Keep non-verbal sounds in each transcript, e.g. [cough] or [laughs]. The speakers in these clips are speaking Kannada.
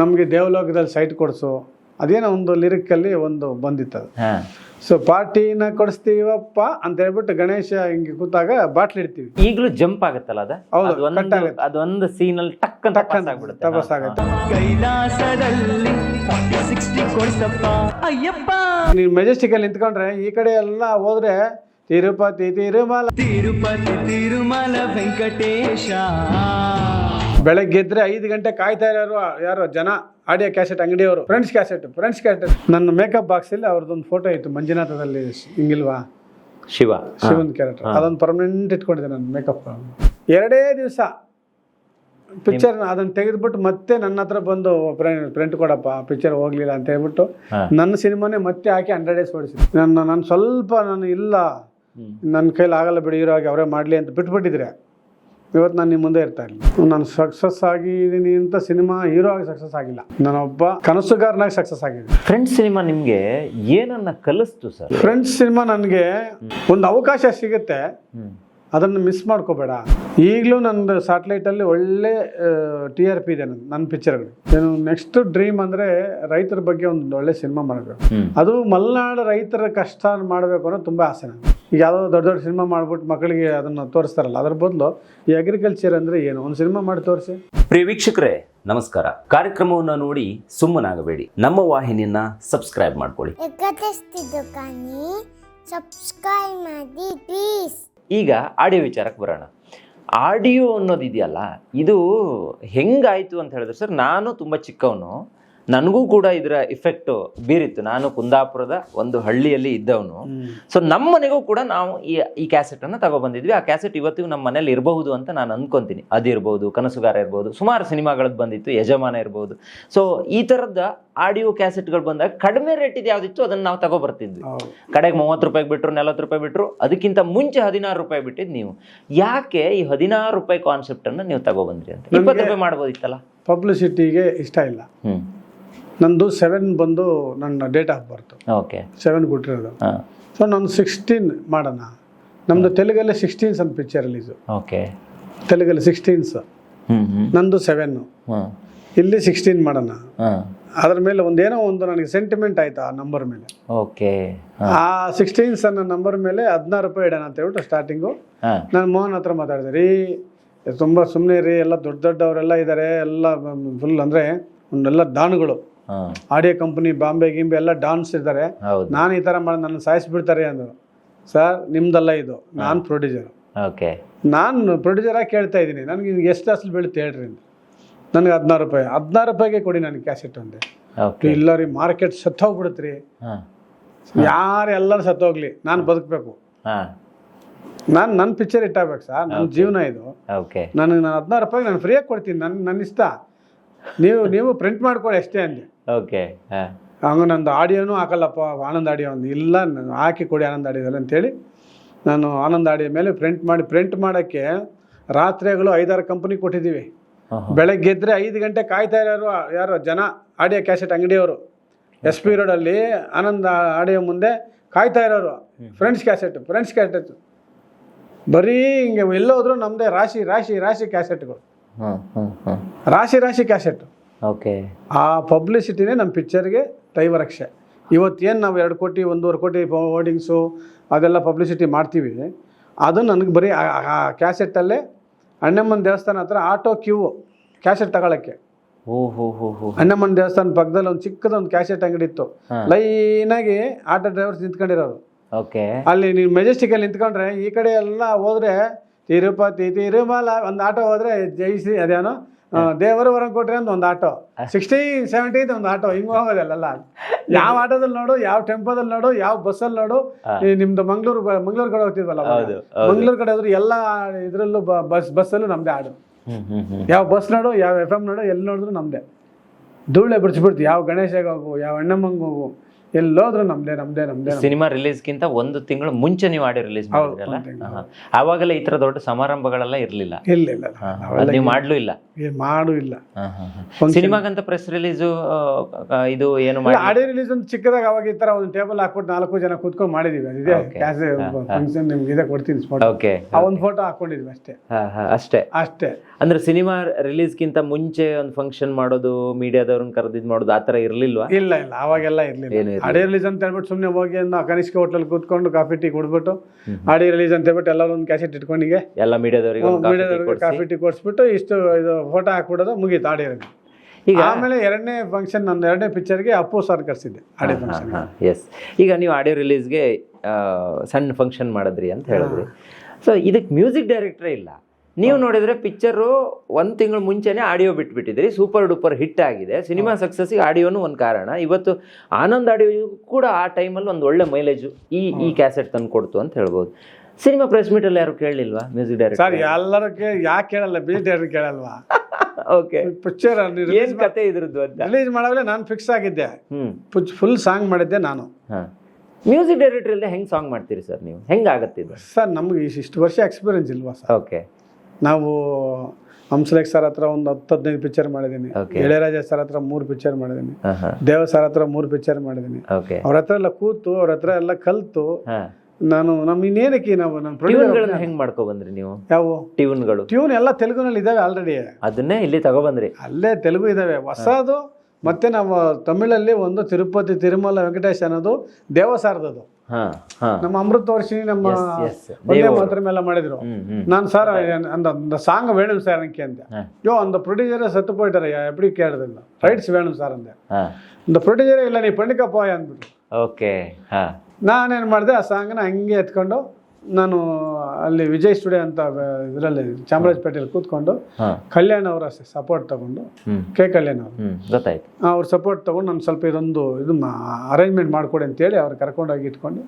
ನಮಗೆ ದೇವಲೋಕದಲ್ಲಿ ಸೈಟ್ ಕೊಡಿಸು. ಅದೇನೋ ಒಂದು ಲಿರಿಕಲ್ಲಿ ಒಂದು ಬಂದಿತ್ತು ಅದು. ಹಾ. ಸೊ ಪಾರ್ಟಿನ ಕೊಡಿಸ್ತೀವಪ್ಪ ಅಂತ ಹೇಳ್ಬಿಟ್ಟು ಗಣೇಶ ಹಿಂಗೆ ಕೂತಾಗ ಬಾಟ್ಲಿ ಇಡ್ತೀವಿ. ಈಗಲೂ ಜಂಪ್ ಆಗುತ್ತಲ್ಲ ಅದ? ಹೌದು, ಅದೊಂದು cut ಆಗುತ್ತೆ. ಅದೊಂದು ಸೀನ್ ಅಲ್ಲಿ ಟಕ್ ಅಂತ ಟಕ್ ಅಂತ ಆಗ್ಬಿಡುತ್ತೆ. ತಪಸ್ ಆಗುತ್ತೆ. ಕೈಲಾಸದಲ್ಲಿ ಸಿಕ್ಸ್ಟಿ ಕೊಡ್ಸಪ್ಪ. ಅಯ್ಯಪ್ಪ! ನೀವು ಮೆಜೆಸ್ಟಿಕಲ್ಲಿ ನಿಂತ್ಕೊಂಡ್ರೆ ಈ ಕಡೆ ಎಲ್ಲ ಹೋದ್ರೆ ತಿರುಪತಿ ತಿರುಮಲ ತಿರುಪತಿ ತಿರುಮಲ ವೆಂಕಟೇಶ. ಬೆಳಗ್ಗೆ ಇದ್ರೆ ಐದು ಗಂಟೆ ಕಾಯ್ತಾ ಇರೋ ಯಾರು ಜನ ಆಡಿಯೋ ಕ್ಯಾಸೆಟ್ ಅಂಗಡಿಯವರು. ಫ್ರೆಂಡ್ಸ್ ಕ್ಯಾಸೆಟ್ ಫ್ರೆಂಡ್ಸ್ ಕ್ಯಾಸೆಟ್ ನನ್ನ ಮೇಕಪ್ ಬಾಕ್ಸಲ್ಲಿ ಅವ್ರದ್ದೊಂದು ಫೋಟೋ ಇತ್ತು. ಮಂಜುನಾಥದಲ್ಲಿ ಹಿಂಗಿಲ್ವಾ. ಶಿವ. ಶಿವನ್ ಕ್ಯಾರೆಕ್ಟರ್ ಅದೊಂದು ಪರ್ಮನೆಂಟ್ ಇಟ್ಕೊಂಡಿದ್ದೆ ನನ್ನ ಮೇಕಪ್ ಎರಡೇ ದಿವಸ ಪಿಕ್ಚರ್ ಅದನ್ನ ತೆಗೆದ್ಬಿಟ್ಟು ಮತ್ತೆ ನನ್ನ ಹತ್ರ ಬಂದು ಪ್ರಿಂಟ್ ಕೊಡಪ್ಪ ಪಿಕ್ಚರ್ ಹೋಗ್ಲಿಲ್ಲ ಅಂತ ಹೇಳ್ಬಿಟ್ಟು ನನ್ನ ಸಿನಿಮಾನೇ ಮತ್ತೆ ಹಾಕಿ ಹಂಡ್ರೆಡ್ ಡೇಸ್ ಓಡಿಸಿದ್ರು ನನ್ನ ನಾನು ಸ್ವಲ್ಪ ನಾನು ಇಲ್ಲ. ನನ್ನ ಕೈಲಿ ಆಗಲ್ಲ ಬಿಡಿ ಇರೋ ಹಾಗೆ ಅವರೇ ಮಾಡಲಿ ಅಂತ ಬಿಟ್ಬಿಟ್ಟಿದ್ರೆ. ಇವತ್ತು ನಾನು ನಿಮ್ಮ ಮುಂದೆ ಇರ್ತಾ ಇಲ್ಲ ನಾನು ಸಕ್ಸಸ್ ಆಗಿದ್ದೀನಿ ಅಂತ ಸಿನಿಮಾ ಹೀರೋ ಆಗಿ ಸಕ್ಸಸ್ ಆಗಿಲ್ಲ. ನಾನೊಬ್ಬ ಕನಸುಗಾರನಾಗಿ ಸಕ್ಸಸ್ ಆಗಿದ್ದೀನಿ. ಫ್ರೆಂಡ್ಸ್ ಸಿನಿಮಾ ನಿಮಗೆ ಏನನ್ನ ಕಲಿಸ್ತು ಸರ್ ಫ್ರೆಂಡ್ಸ್ ಸಿನಿಮಾ ನನಗೆ ಒಂದು ಅವಕಾಶ ಸಿಗುತ್ತೆ. ಅದನ್ನು ಮಿಸ್ ಮಾಡ್ಕೋಬೇಡ. ಈಗಲೂ ನಂದು ಸ್ಯಾಟಲೈಟಲ್ಲಿ ಒಳ್ಳೆ ಟಿ ಆರ್ ಪಿ ಇದೆ ನನ್ನ ನನ್ನ ಪಿಕ್ಚರ್ಗಳು ಏನು ನೆಕ್ಸ್ಟ್ ಡ್ರೀಮ್ ಅಂದರೆ ರೈತರ ಬಗ್ಗೆ ಒಂದು ಒಳ್ಳೆ ಸಿನಿಮಾ ಮಾಡಬೇಕು. ಅದು ಮಲೆನಾಡು ರೈತರ ಕಷ್ಟ ಮಾಡಬೇಕು ಅನ್ನೋದು ತುಂಬ ಆಸೆ ನನಗೆ ಈಗ ಯಾವುದೋ ದೊಡ್ಡ ದೊಡ್ಡ ಸಿನಿಮಾ ಮಾಡ್ಬಿಟ್ಟು ಮಕ್ಕಳಿಗೆ ಅದನ್ನು ತೋರಿಸ್ತಾರಲ್ಲ ಅದ್ರ ಬದಲು ಈ ಅಗ್ರಿಕಲ್ಚರ್ ಅಂದರೆ ಏನು? ಒಂದು ಸಿನಿಮಾ ಮಾಡಿ ತೋರಿಸಿ. ಪ್ರಿಯ ವೀಕ್ಷಕರೇ ನಮಸ್ಕಾರ. ಕಾರ್ಯಕ್ರಮವನ್ನು ನೋಡಿ ಸುಮ್ಮನಾಗಬೇಡಿ. ನಮ್ಮ ವಾಹಿನಿಯನ್ನ ಸಬ್ಸ್ಕ್ರೈಬ್ ಮಾಡ್ಕೊಳ್ಳಿ. ಸಬ್ಸ್ಕ್ರೈಬ್ ಮಾಡಿ ಪ್ಲೀಸ್ ಈಗ ಆಡಿಯೋ ವಿಚಾರಕ್ಕೆ ಬರೋಣ. ಆಡಿಯೋ ಅನ್ನೋದು ಇದೆಯಲ್ಲ ಇದು ಹೆಂಗಾಯಿತು ಅಂತ ಹೇಳಿದ್ರೆ ಸರ್ ನಾನು ತುಂಬ ಚಿಕ್ಕವನು. ನನಗೂ ಕೂಡ ಇದರ ಇಫೆಕ್ಟ್ ಬೀರಿತ್ತು. ನಾನು ಕುಂದಾಪುರದ ಒಂದು ಹಳ್ಳಿಯಲ್ಲಿ ಇದ್ದವನು. ಸೊ ನಮ್ಮ ಮನೆಗೂ ಕೂಡ ನಾವು ಈ ಈ ಕ್ಯಾಸೆಟನ್ನು ತಗೊಬಂದಿದ್ವಿ. ಆ ಕ್ಯಾಸೆಟ್ ಇವತ್ತಿಗೂ ನಮ್ಮ ಮನೇಲಿ ಇರಬಹುದು ಅಂತ ನಾನು ಅನ್ಕೊಂತೀನಿ. ಅದಿರ್ಬೋದು ಕನಸುಗಾರ ಇರ್ಬೋದು ಸುಮಾರು ಸಿನಿಮಾಗಳದ್ದು ಬಂದಿತ್ತು ಯಜಮಾನ ಇರ್ಬೋದು. ಸೊ ಈ ತರದ ಆಡಿಯೋ ಕ್ಯಾಸೆಟ್ಗಳು ಬಂದಾಗ ಕಡಿಮೆ ರೇಟಿದ್ದು ಯಾವ್ದಿತ್ತು ಅದನ್ನ ನಾವು ತಗೊಬರ್ತಿದ್ವಿ. ಬರ್ತಿದ್ವಿ ಕಡೆಗೆ ಮೂವತ್ತು ರೂಪಾಯಿಗೆ ಬಿಟ್ಟರು ನಲವತ್ತು ರೂಪಾಯಿ ಬಿಟ್ಟರು ಅದಕ್ಕಿಂತ ಮುಂಚೆ ಹದಿನಾರು ರೂಪಾಯಿ ಬಿಟ್ಟಿದ್ದು ನೀವು. ಯಾಕೆ ಈ ಹದಿನಾರು ರೂಪಾಯಿ ಕಾನ್ಸೆಪ್ಟನ್ನು ನೀವು ತಗೊಬಂದ್ರಿ ಅಂತ? ಇಪ್ಪತ್ತು ರೂಪಾಯಿ ಮಾಡ್ಬೋದಿತ್ತಲ್ಲ? ಪಬ್ಲಿಸಿಟಿಗೆ ಇಷ್ಟ ಇಲ್ಲ. ನಂದು ಸೆವೆನ್ ಬಂದು ನನ್ನ date of birth okay seven ಕೊಟ್ಟಿರೋದು. ಹಾಂ. ಸೊ ನಾನು ಸಿಕ್ಸ್ಟೀನ್ ಮಾಡೋಣ. ನಮ್ಮದು ತೆಲುಗಲ್ಲಿ ಸಿಕ್ಸ್ಟೀನ್ಸ್ ಅಂತ ಪಿಕ್ಚರ್ ರಿಲೀಸು ಓಕೆ ತೆಲುಗಲ್ಲಿ ಸಿಕ್ಸ್ಟೀನ್ಸ್ ಹ್ಞೂ ಹ್ಞೂ ನಂದು ಸೆವೆನ್ನು ಹಾಂ. ಇಲ್ಲಿ ಸಿಕ್ಸ್ಟೀನ್ ಮಾಡೋಣ. ಹಾಂ. ಅದ್ರ ಮೇಲೆ ಒಂದೇನೋ ಒಂದು ನನಗೆ ಸೆಂಟಿಮೆಂಟ್ ಆಯ್ತು ಆ ನಂಬರ್ ಮೇಲೆ. ಓಕೆ ಹಾಂ. ಆ ಸಿಕ್ಸ್ಟೀನ್ಸ್ ಅನ್ನೋ ನಂಬರ್ ಮೇಲೆ ಹದಿನಾರು ರೂಪಾಯಿ ಇಡೋಣ ಅಂತ ಹೇಳ್ಬಿಟ್ಟು ಸ್ಟಾರ್ಟಿಂಗು ಹಾಂ. ನಾನು ಮೋಹನ್ ಹತ್ರ ಮಾತಾಡಿದೆ ರೀ ತುಂಬ ಸುಮ್ಮನೆ ರೀ ಎಲ್ಲ ದೊಡ್ಡ ದೊಡ್ಡವರೆಲ್ಲ ಇದ್ದಾರೆ ಎಲ್ಲ ಫುಲ್ ಅಂದರೆ ಒಂದೆಲ್ಲ ಡಾನ್ಗಳು ಹಾಂ ಆಡಿಯೋ ಕಂಪ್ನಿ ಬಾಂಬೆ ಗಿಂಬೆ ಎಲ್ಲ ಡಾನ್ಸ್ ಇದ್ದಾರೆ. ನಾನು ಈ ಥರ ಮಾಡಿ ನನ್ನ ಸಾಯಿಸ್ಬಿಡ್ತಾರೆ ಅಂದರು. ಸರ್ ನಿಮ್ದಲ್ಲ ಇದು. ನಾನು ಪ್ರೊಡ್ಯೂಸರ್. ಓಕೆ. ನಾನು ಪ್ರೊಡ್ಯೂಸರಾಗಿ ಕೇಳ್ತಾ ಇದ್ದೀನಿ. ನನಗೆ ನಿಮ್ಗೆ ಎಷ್ಟು ಅಸಲು ಬೀಳುತ್ತೆ ಹೇಳ್ರಿ ಅಂತ ನನಗೆ ಹದಿನಾರು ರೂಪಾಯಿ. ಹದಿನಾರು ರೂಪಾಯಿಗೆ ಕೊಡಿ ನನಗೆ ಕ್ಯಾಸೆಟ್ ಅಂದೆ ಓಕೆ. ಇಲ್ಲ ರೀ ಮಾರ್ಕೆಟ್ ಸತ್ತೋಗ್ಬಿಡುತ್ತೆ ರೀ ಯಾರು ಎಲ್ಲರೂ ಸತ್ತೋಗ್ಲಿ ನಾನು ಬದುಕಬೇಕು. ನಾನು ನನ್ನ ಪಿಕ್ಚರ್ ಇಟ್ಟಾಗಬೇಕು ಸರ್. ನನ್ನ ಜೀವನ ಇದು. ಓಕೆ. ನನಗೆ ನಾನು ಹದಿನಾರು ರೂಪಾಯಿಗೆ ನಾನು ಫ್ರೀಯಾಗಿ ಕೊಡ್ತೀನಿ. ನನ್ನ ನನ್ನ ಇಷ್ಟ. ನೀವು ನೀವು ಪ್ರಿಂಟ್ ಮಾಡ್ಕೊಳ್ಳಿ ಅಷ್ಟೇ ಅಂದೆ ಓಕೆ ಹಂಗ ನಂದು ಆಡಿಯೋನು ಹಾಕಲ್ಲಪ್ಪ ಆನಂದ್ ಆಡಿಯೋ ಒಂದು ಇಲ್ಲ ನಾನು ಹಾಕಿ ಕೊಡಿ ಆನಂದ್ ಆಡಿಯೋದಲ್ಲಿ ಅಂತೇಳಿ ನಾನು ಆನಂದ್ ಆಡಿಯೋ ಮೇಲೆ ಪ್ರಿಂಟ್ ಮಾಡಿ ಪ್ರಿಂಟ್ ಮಾಡೋಕ್ಕೆ ರಾತ್ರಿಗಳು ಐದಾರು ಕಂಪ್ನಿ ಕೊಟ್ಟಿದ್ದೀವಿ. ಬೆಳಗ್ಗೆ ಎದ್ರೆ ಐದು ಗಂಟೆ ಕಾಯ್ತಾ ಇರೋರು ಯಾರು? ಜನ ಆಡಿಯೋ ಕ್ಯಾಸೆಟ್ ಅಂಗಡಿಯವರು. ಎಸ್ ಪಿ ರೋಡಲ್ಲಿ ಆನಂದ್ ಆಡಿಯೋ ಮುಂದೆ ಕಾಯ್ತಾ ಇರೋರು. ಫ್ರೆಂಡ್ಸ್ ಕ್ಯಾಸೆಟ್ ಫ್ರೆಂಡ್ಸ್ ಕ್ಯಾಸೆಟ್ ಬರೀ ಹಿಂಗೆ ಎಲ್ಲೋದ್ರು ನಮ್ಮದೇ ರಾಶಿ ರಾಶಿ ರಾಶಿ ಕ್ಯಾಸೆಟ್ಗಳು ರಾಶಿ ರಾಶಿ ಕ್ಯಾಸೆಟ್ ಓಕೆ. ಆ ಪಬ್ಲಿಸಿಟಿನೇ ನಮ್ಮ ಪಿಕ್ಚರ್ಗೆ ದೈವರಕ್ಷೆ ಇವತ್ತೇನು ನಾವು ಎರಡು ಕೋಟಿ ಒಂದೂವರೆ ಕೋಟಿ ಹೋರ್ಡಿಂಗ್ಸು ಅದೆಲ್ಲ ಪಬ್ಲಿಸಿಟಿ ಮಾಡ್ತೀವಿ. ಅದು ನನಗೆ ಬರೀ ಆ- ಕ್ಯಾಸೆಟ್ಟಲ್ಲೇ ಅಣ್ಣಮ್ಮನ ದೇವಸ್ಥಾನ ಹತ್ರ ಆಟೋ ಕ್ಯೂ ಕ್ಯಾಸೆಟ್ ತಗೊಳಕ್ಕೆ. ಅಣ್ಣಮ್ಮನ ದೇವಸ್ಥಾನ ಪಕ್ಕದಲ್ಲಿ ಒಂದು ಚಿಕ್ಕದೊಂದು ಕ್ಯಾಸೆಟ್ ಅಂಗಡಿ ಇತ್ತು. ಲೈನಾಗಿ ಆಟೋ ಡ್ರೈವರ್ಸ್ ನಿಂತ್ಕೊಂಡಿರೋರು. ಓಕೆ. ಅಲ್ಲಿ ನೀವು ಮೆಜೆಸ್ಟಿಕಲ್ಲಿ ನಿಂತ್ಕೊಂಡ್ರೆ ಈ ಕಡೆ ಎಲ್ಲ ಹೋದ್ರೆ ತಿರುಪತಿ ತಿರುಮಲ ಒಂದು ಆಟೋ ಹೋದ್ರೆ ಜೈಸಿ ಅದೇನೋ? ದೇವರು ವರ ಕೊಟ್ರೆ ಅಂತ ಒಂದು ಆಟೋ. ಸಿಕ್ಸ್ಟೀನ್ ಸೆವೆಂಟೀನ್ ಒಂದು ಆಟೋ ಹಿಂಗೆ ಹೋಗೋದಲ್ಲ ಯಾವ ಆಟೋದಲ್ಲಿ ನೋಡು ಯಾವ ಟೆಂಪೋದಲ್ಲಿ ನೋಡು ಯಾವ ಬಸ್ಸಲ್ಲಿ ನೋಡು. ನಿಮ್ದು ಮಂಗ್ಳೂರು ಮಂಗ್ಳೂರ್ ಕಡೆ ಹೋಗ್ತಿದ್ವಲ್ಲ ಮಂಗ್ಳೂರ್. ಕಡೆ ಹೋದ್ರೆ ಎಲ್ಲ ಇದ್ರಲ್ಲೂ ಬಸ್ ಬಸ್ಸಲ್ಲೂ ನಮ್ದೇ ಆಡು. ಯಾವ ಬಸ್ ನೋಡು ಯಾವ ಎಫ್ ಎಂ ನೋಡು ಎಲ್ಲಿ ನೋಡಿದ್ರು ನಮ್ದೇ. ಧೂಳೆ ಬಿಡಿಸ್ಬಿಡ್ತು ಯಾವ ಗಣೇಶ ಹೋಗು ಯಾವ ಅಣ್ಣಮ್ಮಂಗೆ ಹೋಗು ಎಲ್ಲೋದ್ರು ನಮ್ದೇ ನಮ್ದೇ ನಮ್ದೇ ಸಿನಿಮಾ ರಿಲೀಸ್ಗಿಂತ ಒಂದು ತಿಂಗಳು ಮುಂಚೆ ನೀವು ಆಡಿ ರಿಲೀಸ್ ಮಾಡಿದ್ರಲ್ಲ? ಆವಾಗಲೇ ಈ ತರ ದೊಡ್ಡ ಸಮಾರಂಭಗಳೆಲ್ಲ ಇರ್ಲಿಲ್ಲ. ಇಲ್ಲ. ನೀವು ಮಾಡ್ಲೂ ಇಲ್ಲ? ಮಾಡು ಇಲ್ಲ. ಸಿನಿಮಾಗಂತ ಪ್ರೆಸ್ ರಿಲೀಸು ಇದು ಏನು ಮಾಡಿ ಆಡಿ ರಿಲೀಸ್ ಒಂದು ಚಿಕ್ಕದಾಗ ಅವಾಗ ಈ ತರ ಒಂದು ಟೇಬಲ್ ಹಾಕ್ಬಿಟ್ಟು ನಾಲ್ಕು ಜನ ಕೂತ್ಕೊಂಡು ಮಾಡಿದೀವಿ. ಅದಿದೆ. ಫಂಕ್ಷನ್ ನಿಮ್ಗೆ ಇದೆ ಕೊಡ್ತೀನಿ. ಓಕೆ ಒಂದು ಫೋಟೋ ಹಾಕೊಂಡಿದ್ವಿ ಅಷ್ಟೇ. ಅಷ್ಟೇ. ಅಷ್ಟೇ. ಅಂದ್ರೆ ಸಿನಿಮಾ ರಿಲೀಸ್ಗಿಂತ ಮುಂಚೆ ಒಂದು ಫಂಕ್ಷನ್ ಮಾಡೋದು ಮೀಡಿಯಾದವ್ರನ್ನ ಕರೆದಿದ್ ಮಾಡೋದು ಆ ತರ ಇರ್ಲಿಲ್ವಾ? ಇಲ್ಲ ಇಲ್ಲ. ಅವಾಗೆಲ್ಲ ಇರ್ಲಿಲ್ಲ. ಆಡಿಯೋ ರಿಲೀಸ್ ಅಂತ ಹೇಳ್ಬಿಟ್ಟು ಸುಮ್ಮನೆ ಹೋಗಿ ಕನಿಷ್ಕ ಹೋಟ್ಲಲ್ಲಿ ಕೂತ್ಕೊಂಡು ಕಾಫಿ ಟೀ ಕುಡ್ಬಿಟ್ಟು ಆಡಿಯೋ ರಿಲೀಸ್ ಅಂತ ಹೇಳ್ಬಿಟ್ಟು ಎಲ್ಲರೂ ಒಂದು ಕ್ಯಾಸೆಟ್ ಇಟ್ಕೊಂಡಿಗೆ ಎಲ್ಲ ಮೀಡಿಯಾದವರಿಗೆ ಕಾಫಿ ಟೀ ಕೊಡಿಸ್ಬಿಟ್ಟು ಇಷ್ಟು ಇದು ಫೋಟೋ ಹಾಕ್ಬಿಡೋದು ಮುಗೀತು ಆಡಿಯೋ ರಿಲೀಸ್ ಈಗ ಆಮೇಲೆ ಎರಡನೇ ಫಂಕ್ಷನ್ ನನ್ನ ಎರಡನೇ ಪಿಕ್ಚರ್ಗೆ ಅಪ್ಪು ಸರ್ ಕರೆಸಿದ್ದೆ ಆಡಿಯೋ ಫಂಕ್ಷನ್ ಎಸ್ ಈಗ ನೀವು ಆಡಿಯೋ ರಿಲೀಸ್ಗೆ ಸಣ್ಣ ಫಂಕ್ಷನ್ ಮಾಡಿದ್ರಿ ಅಂತ ಹೇಳಿದ್ರಿ. ಸೊ ಇದಕ್ಕೆ ಮ್ಯೂಸಿಕ್ ಡೈರೆಕ್ಟ್ರೇ ಇಲ್ಲ. ನೀವು ನೋಡಿದ್ರೆ ಪಿಕ್ಚರು ಒಂದು ತಿಂಗಳು ಮುಂಚೆನೇ ಆಡಿಯೋ ಬಿಟ್ಬಿಟ್ಟಿದ್ರಿ ಸೂಪರ್ ಡೂಪರ್ ಹಿಟ್ ಆಗಿದೆ. ಸಿನಿಮಾ ಸಕ್ಸಸ್ಗೆ ಆಡಿಯೋನು ಒಂದು ಕಾರಣ. ಇವತ್ತು ಆನಂದ್ ಆಡಿಯೋ ಕೂಡ ಆ ಟೈಮಲ್ಲಿ ಒಂದು ಒಳ್ಳೆ ಮೈಲೇಜು ಈ ಈ ಕ್ಯಾಸೆಟ್ ತಂದು ಕೊಡ್ತು ಅಂತ ಹೇಳ್ಬೋದು. ಸಿನಿಮಾ ಪ್ರೆಸ್ ಮೀಟಲ್ಲಿ ಯಾರು ಕೇಳಲಿಲ್ವಾ? ಮ್ಯೂಸಿಕ್ ಸರ್ ಡೈರೆಕ್ಟರ್ ಎಲ್ಲರೂ ಯಾಕೆ ಕೇಳಲ್ಲ ಬಿ ಡೈರೆಕ್ಟರ್ ಕೇಳಲ್ವಾ? [laughs] ಓಕೆ ಪಿಕ್ಚರ್ ಏನ್ ಕತೆ ಇದ್ರದ್ದು ಅಂತ? ರಿಲೀಸ್ ಮಾಡಾಗಲೇ ನಾನು ಫಿಕ್ಸ್ ಆಗಿದ್ದೆ. ಹ್ಞೂ ಫುಲ್ ಸಾಂಗ್ ಮಾಡಿದ್ದೆ ನಾನು. ಹಾ. ಮ್ಯೂಸಿಕ್ ಡೈರೆಕ್ಟರ್ ಇಲ್ಲದೆ ಹೆಂಗೆ ಸಾಂಗ್ ಮಾಡ್ತೀರಿ ಸರ್ ನೀವು? ಹೆಂಗೆ ಆಗುತ್ತೆ ಸರ್ ನಮ್ಗೆ ಇಷ್ಟು ವರ್ಷ ಎಕ್ಸ್ಪೀರಿಯನ್ಸ್ ಇಲ್ವಾ ಸರ್? ಓಕೆ ನಾವು ಹಂಸಲೇಖ್ ಸರ್ ಹತ್ರ ಒಂದು ಹತ್ತು ಹದಿನೈದು ಪಿಕ್ಚರ್ ಮಾಡಿದ್ದೀನಿ. ಇಳೆಯರಾಜ ಸರ್ ಹತ್ರ ಮೂರು ಪಿಕ್ಚರ್ ಮಾಡಿದ್ದೀನಿ ದೇವ ಸರ್ ಹತ್ರ ಮೂರು ಪಿಕ್ಚರ್ ಮಾಡಿದ್ದೀನಿ ಓಕೆ ಅವ್ರ ಹತ್ರ ಎಲ್ಲ ಕೂತು ಅವ್ರ ಹತ್ರ ಎಲ್ಲ ಕಲ್ತು. ನಾನು ನಮ್ ಇನ್ನೇನಕ್ಕೆ ನಾವು ನಮ್ಮ ಟ್ಯೂನ್ಗಳನ್ನ ಹೆಂಗ್ ಮಾಡ್ಕೊ ಬಂದ್ರಿ ನೀವು? ಯಾವ? ಟ್ಯೂನ್ಗಳು ಟ್ಯೂನ್ ಎಲ್ಲ ತೆಲುಗುನಲ್ಲಿ ಇದಾವೆ ಆಲ್ರೆಡಿ ಅದನ್ನೇ ಇಲ್ಲಿ ತಗೊಬಂದ್ರಿ ಅಲ್ಲೇ ತೆಲುಗು ಇದಾವೆ ಹೊಸದು ಮತ್ತೆ ನಾವು ತಮಿಳಲ್ಲಿ ಒಂದು ತಿರುಪತಿ ತಿರುಮಲ ವೆಂಕಟೇಶ್ ಅನ್ನೋದು ದೇವಸಾರದದು ನಮ್ಮ ಅಮೃತ ವರ್ಷಿ ನಮ್ಮ yes. ಒಂದೇ ದೇವರು. ಮಾತ್ರ ಮೇಲೆ ಮಾಡಿದ್ರು ಹ್ಮ್ ಹ್ಮ್ நான் சார் அந்த அந்த சாங் வேணும் சார் எனக்கு அந்த ஆ. யோ அந்த ப்ரொடியூசரே செத்து போயிட்டாரு எப்படி கேட்டதில்ல ரைட்ஸ் வேணும் சார் ಅಂದೆ ಹಾ இந்த ಪ್ರೊಡ್ಯೂಸರೇ ಇಲ್ಲ ನೀ ಪಂಡಿಕಪ್ಪ ಅಂದ್ಬಿಟ್ಟು ಓಕೆ ಹಾ ನಾನೇನು ಮಾಡಿದೆ ಆ ಸಾಂಗ್ನ ಹಂಗೆ ಎತ್ಕೊಂಡು ನಾನು ಅಲ್ಲಿ ವಿಜಯ್ ಸ್ಟುಡಿಯೋ ಅಂತ ಇದರಲ್ಲಿ ಚಾಮರಾಜಪೇಟೆಯಲ್ಲಿ ಕೂತ್ಕೊಂಡು ಕಲ್ಯಾಣ್ ಅವರ ಸಪೋರ್ಟ್ ತಗೊಂಡು ಕೆ ಕಲ್ಯಾಣ್ ಅವರು. ಗೊತ್ತಾಯ್ತು. ಅವ್ರ ಸಪೋರ್ಟ್ ತಗೊಂಡು ನಾನು ಸ್ವಲ್ಪ ಇದೊಂದು ಇದು ಅರೇಂಜ್ಮೆಂಟ್ ಮಾಡ್ಕೊಡಿ ಅಂತೇಳಿ ಅವ್ರು ಕರ್ಕೊಂಡೋಗಿ ಇಟ್ಕೊಂಡು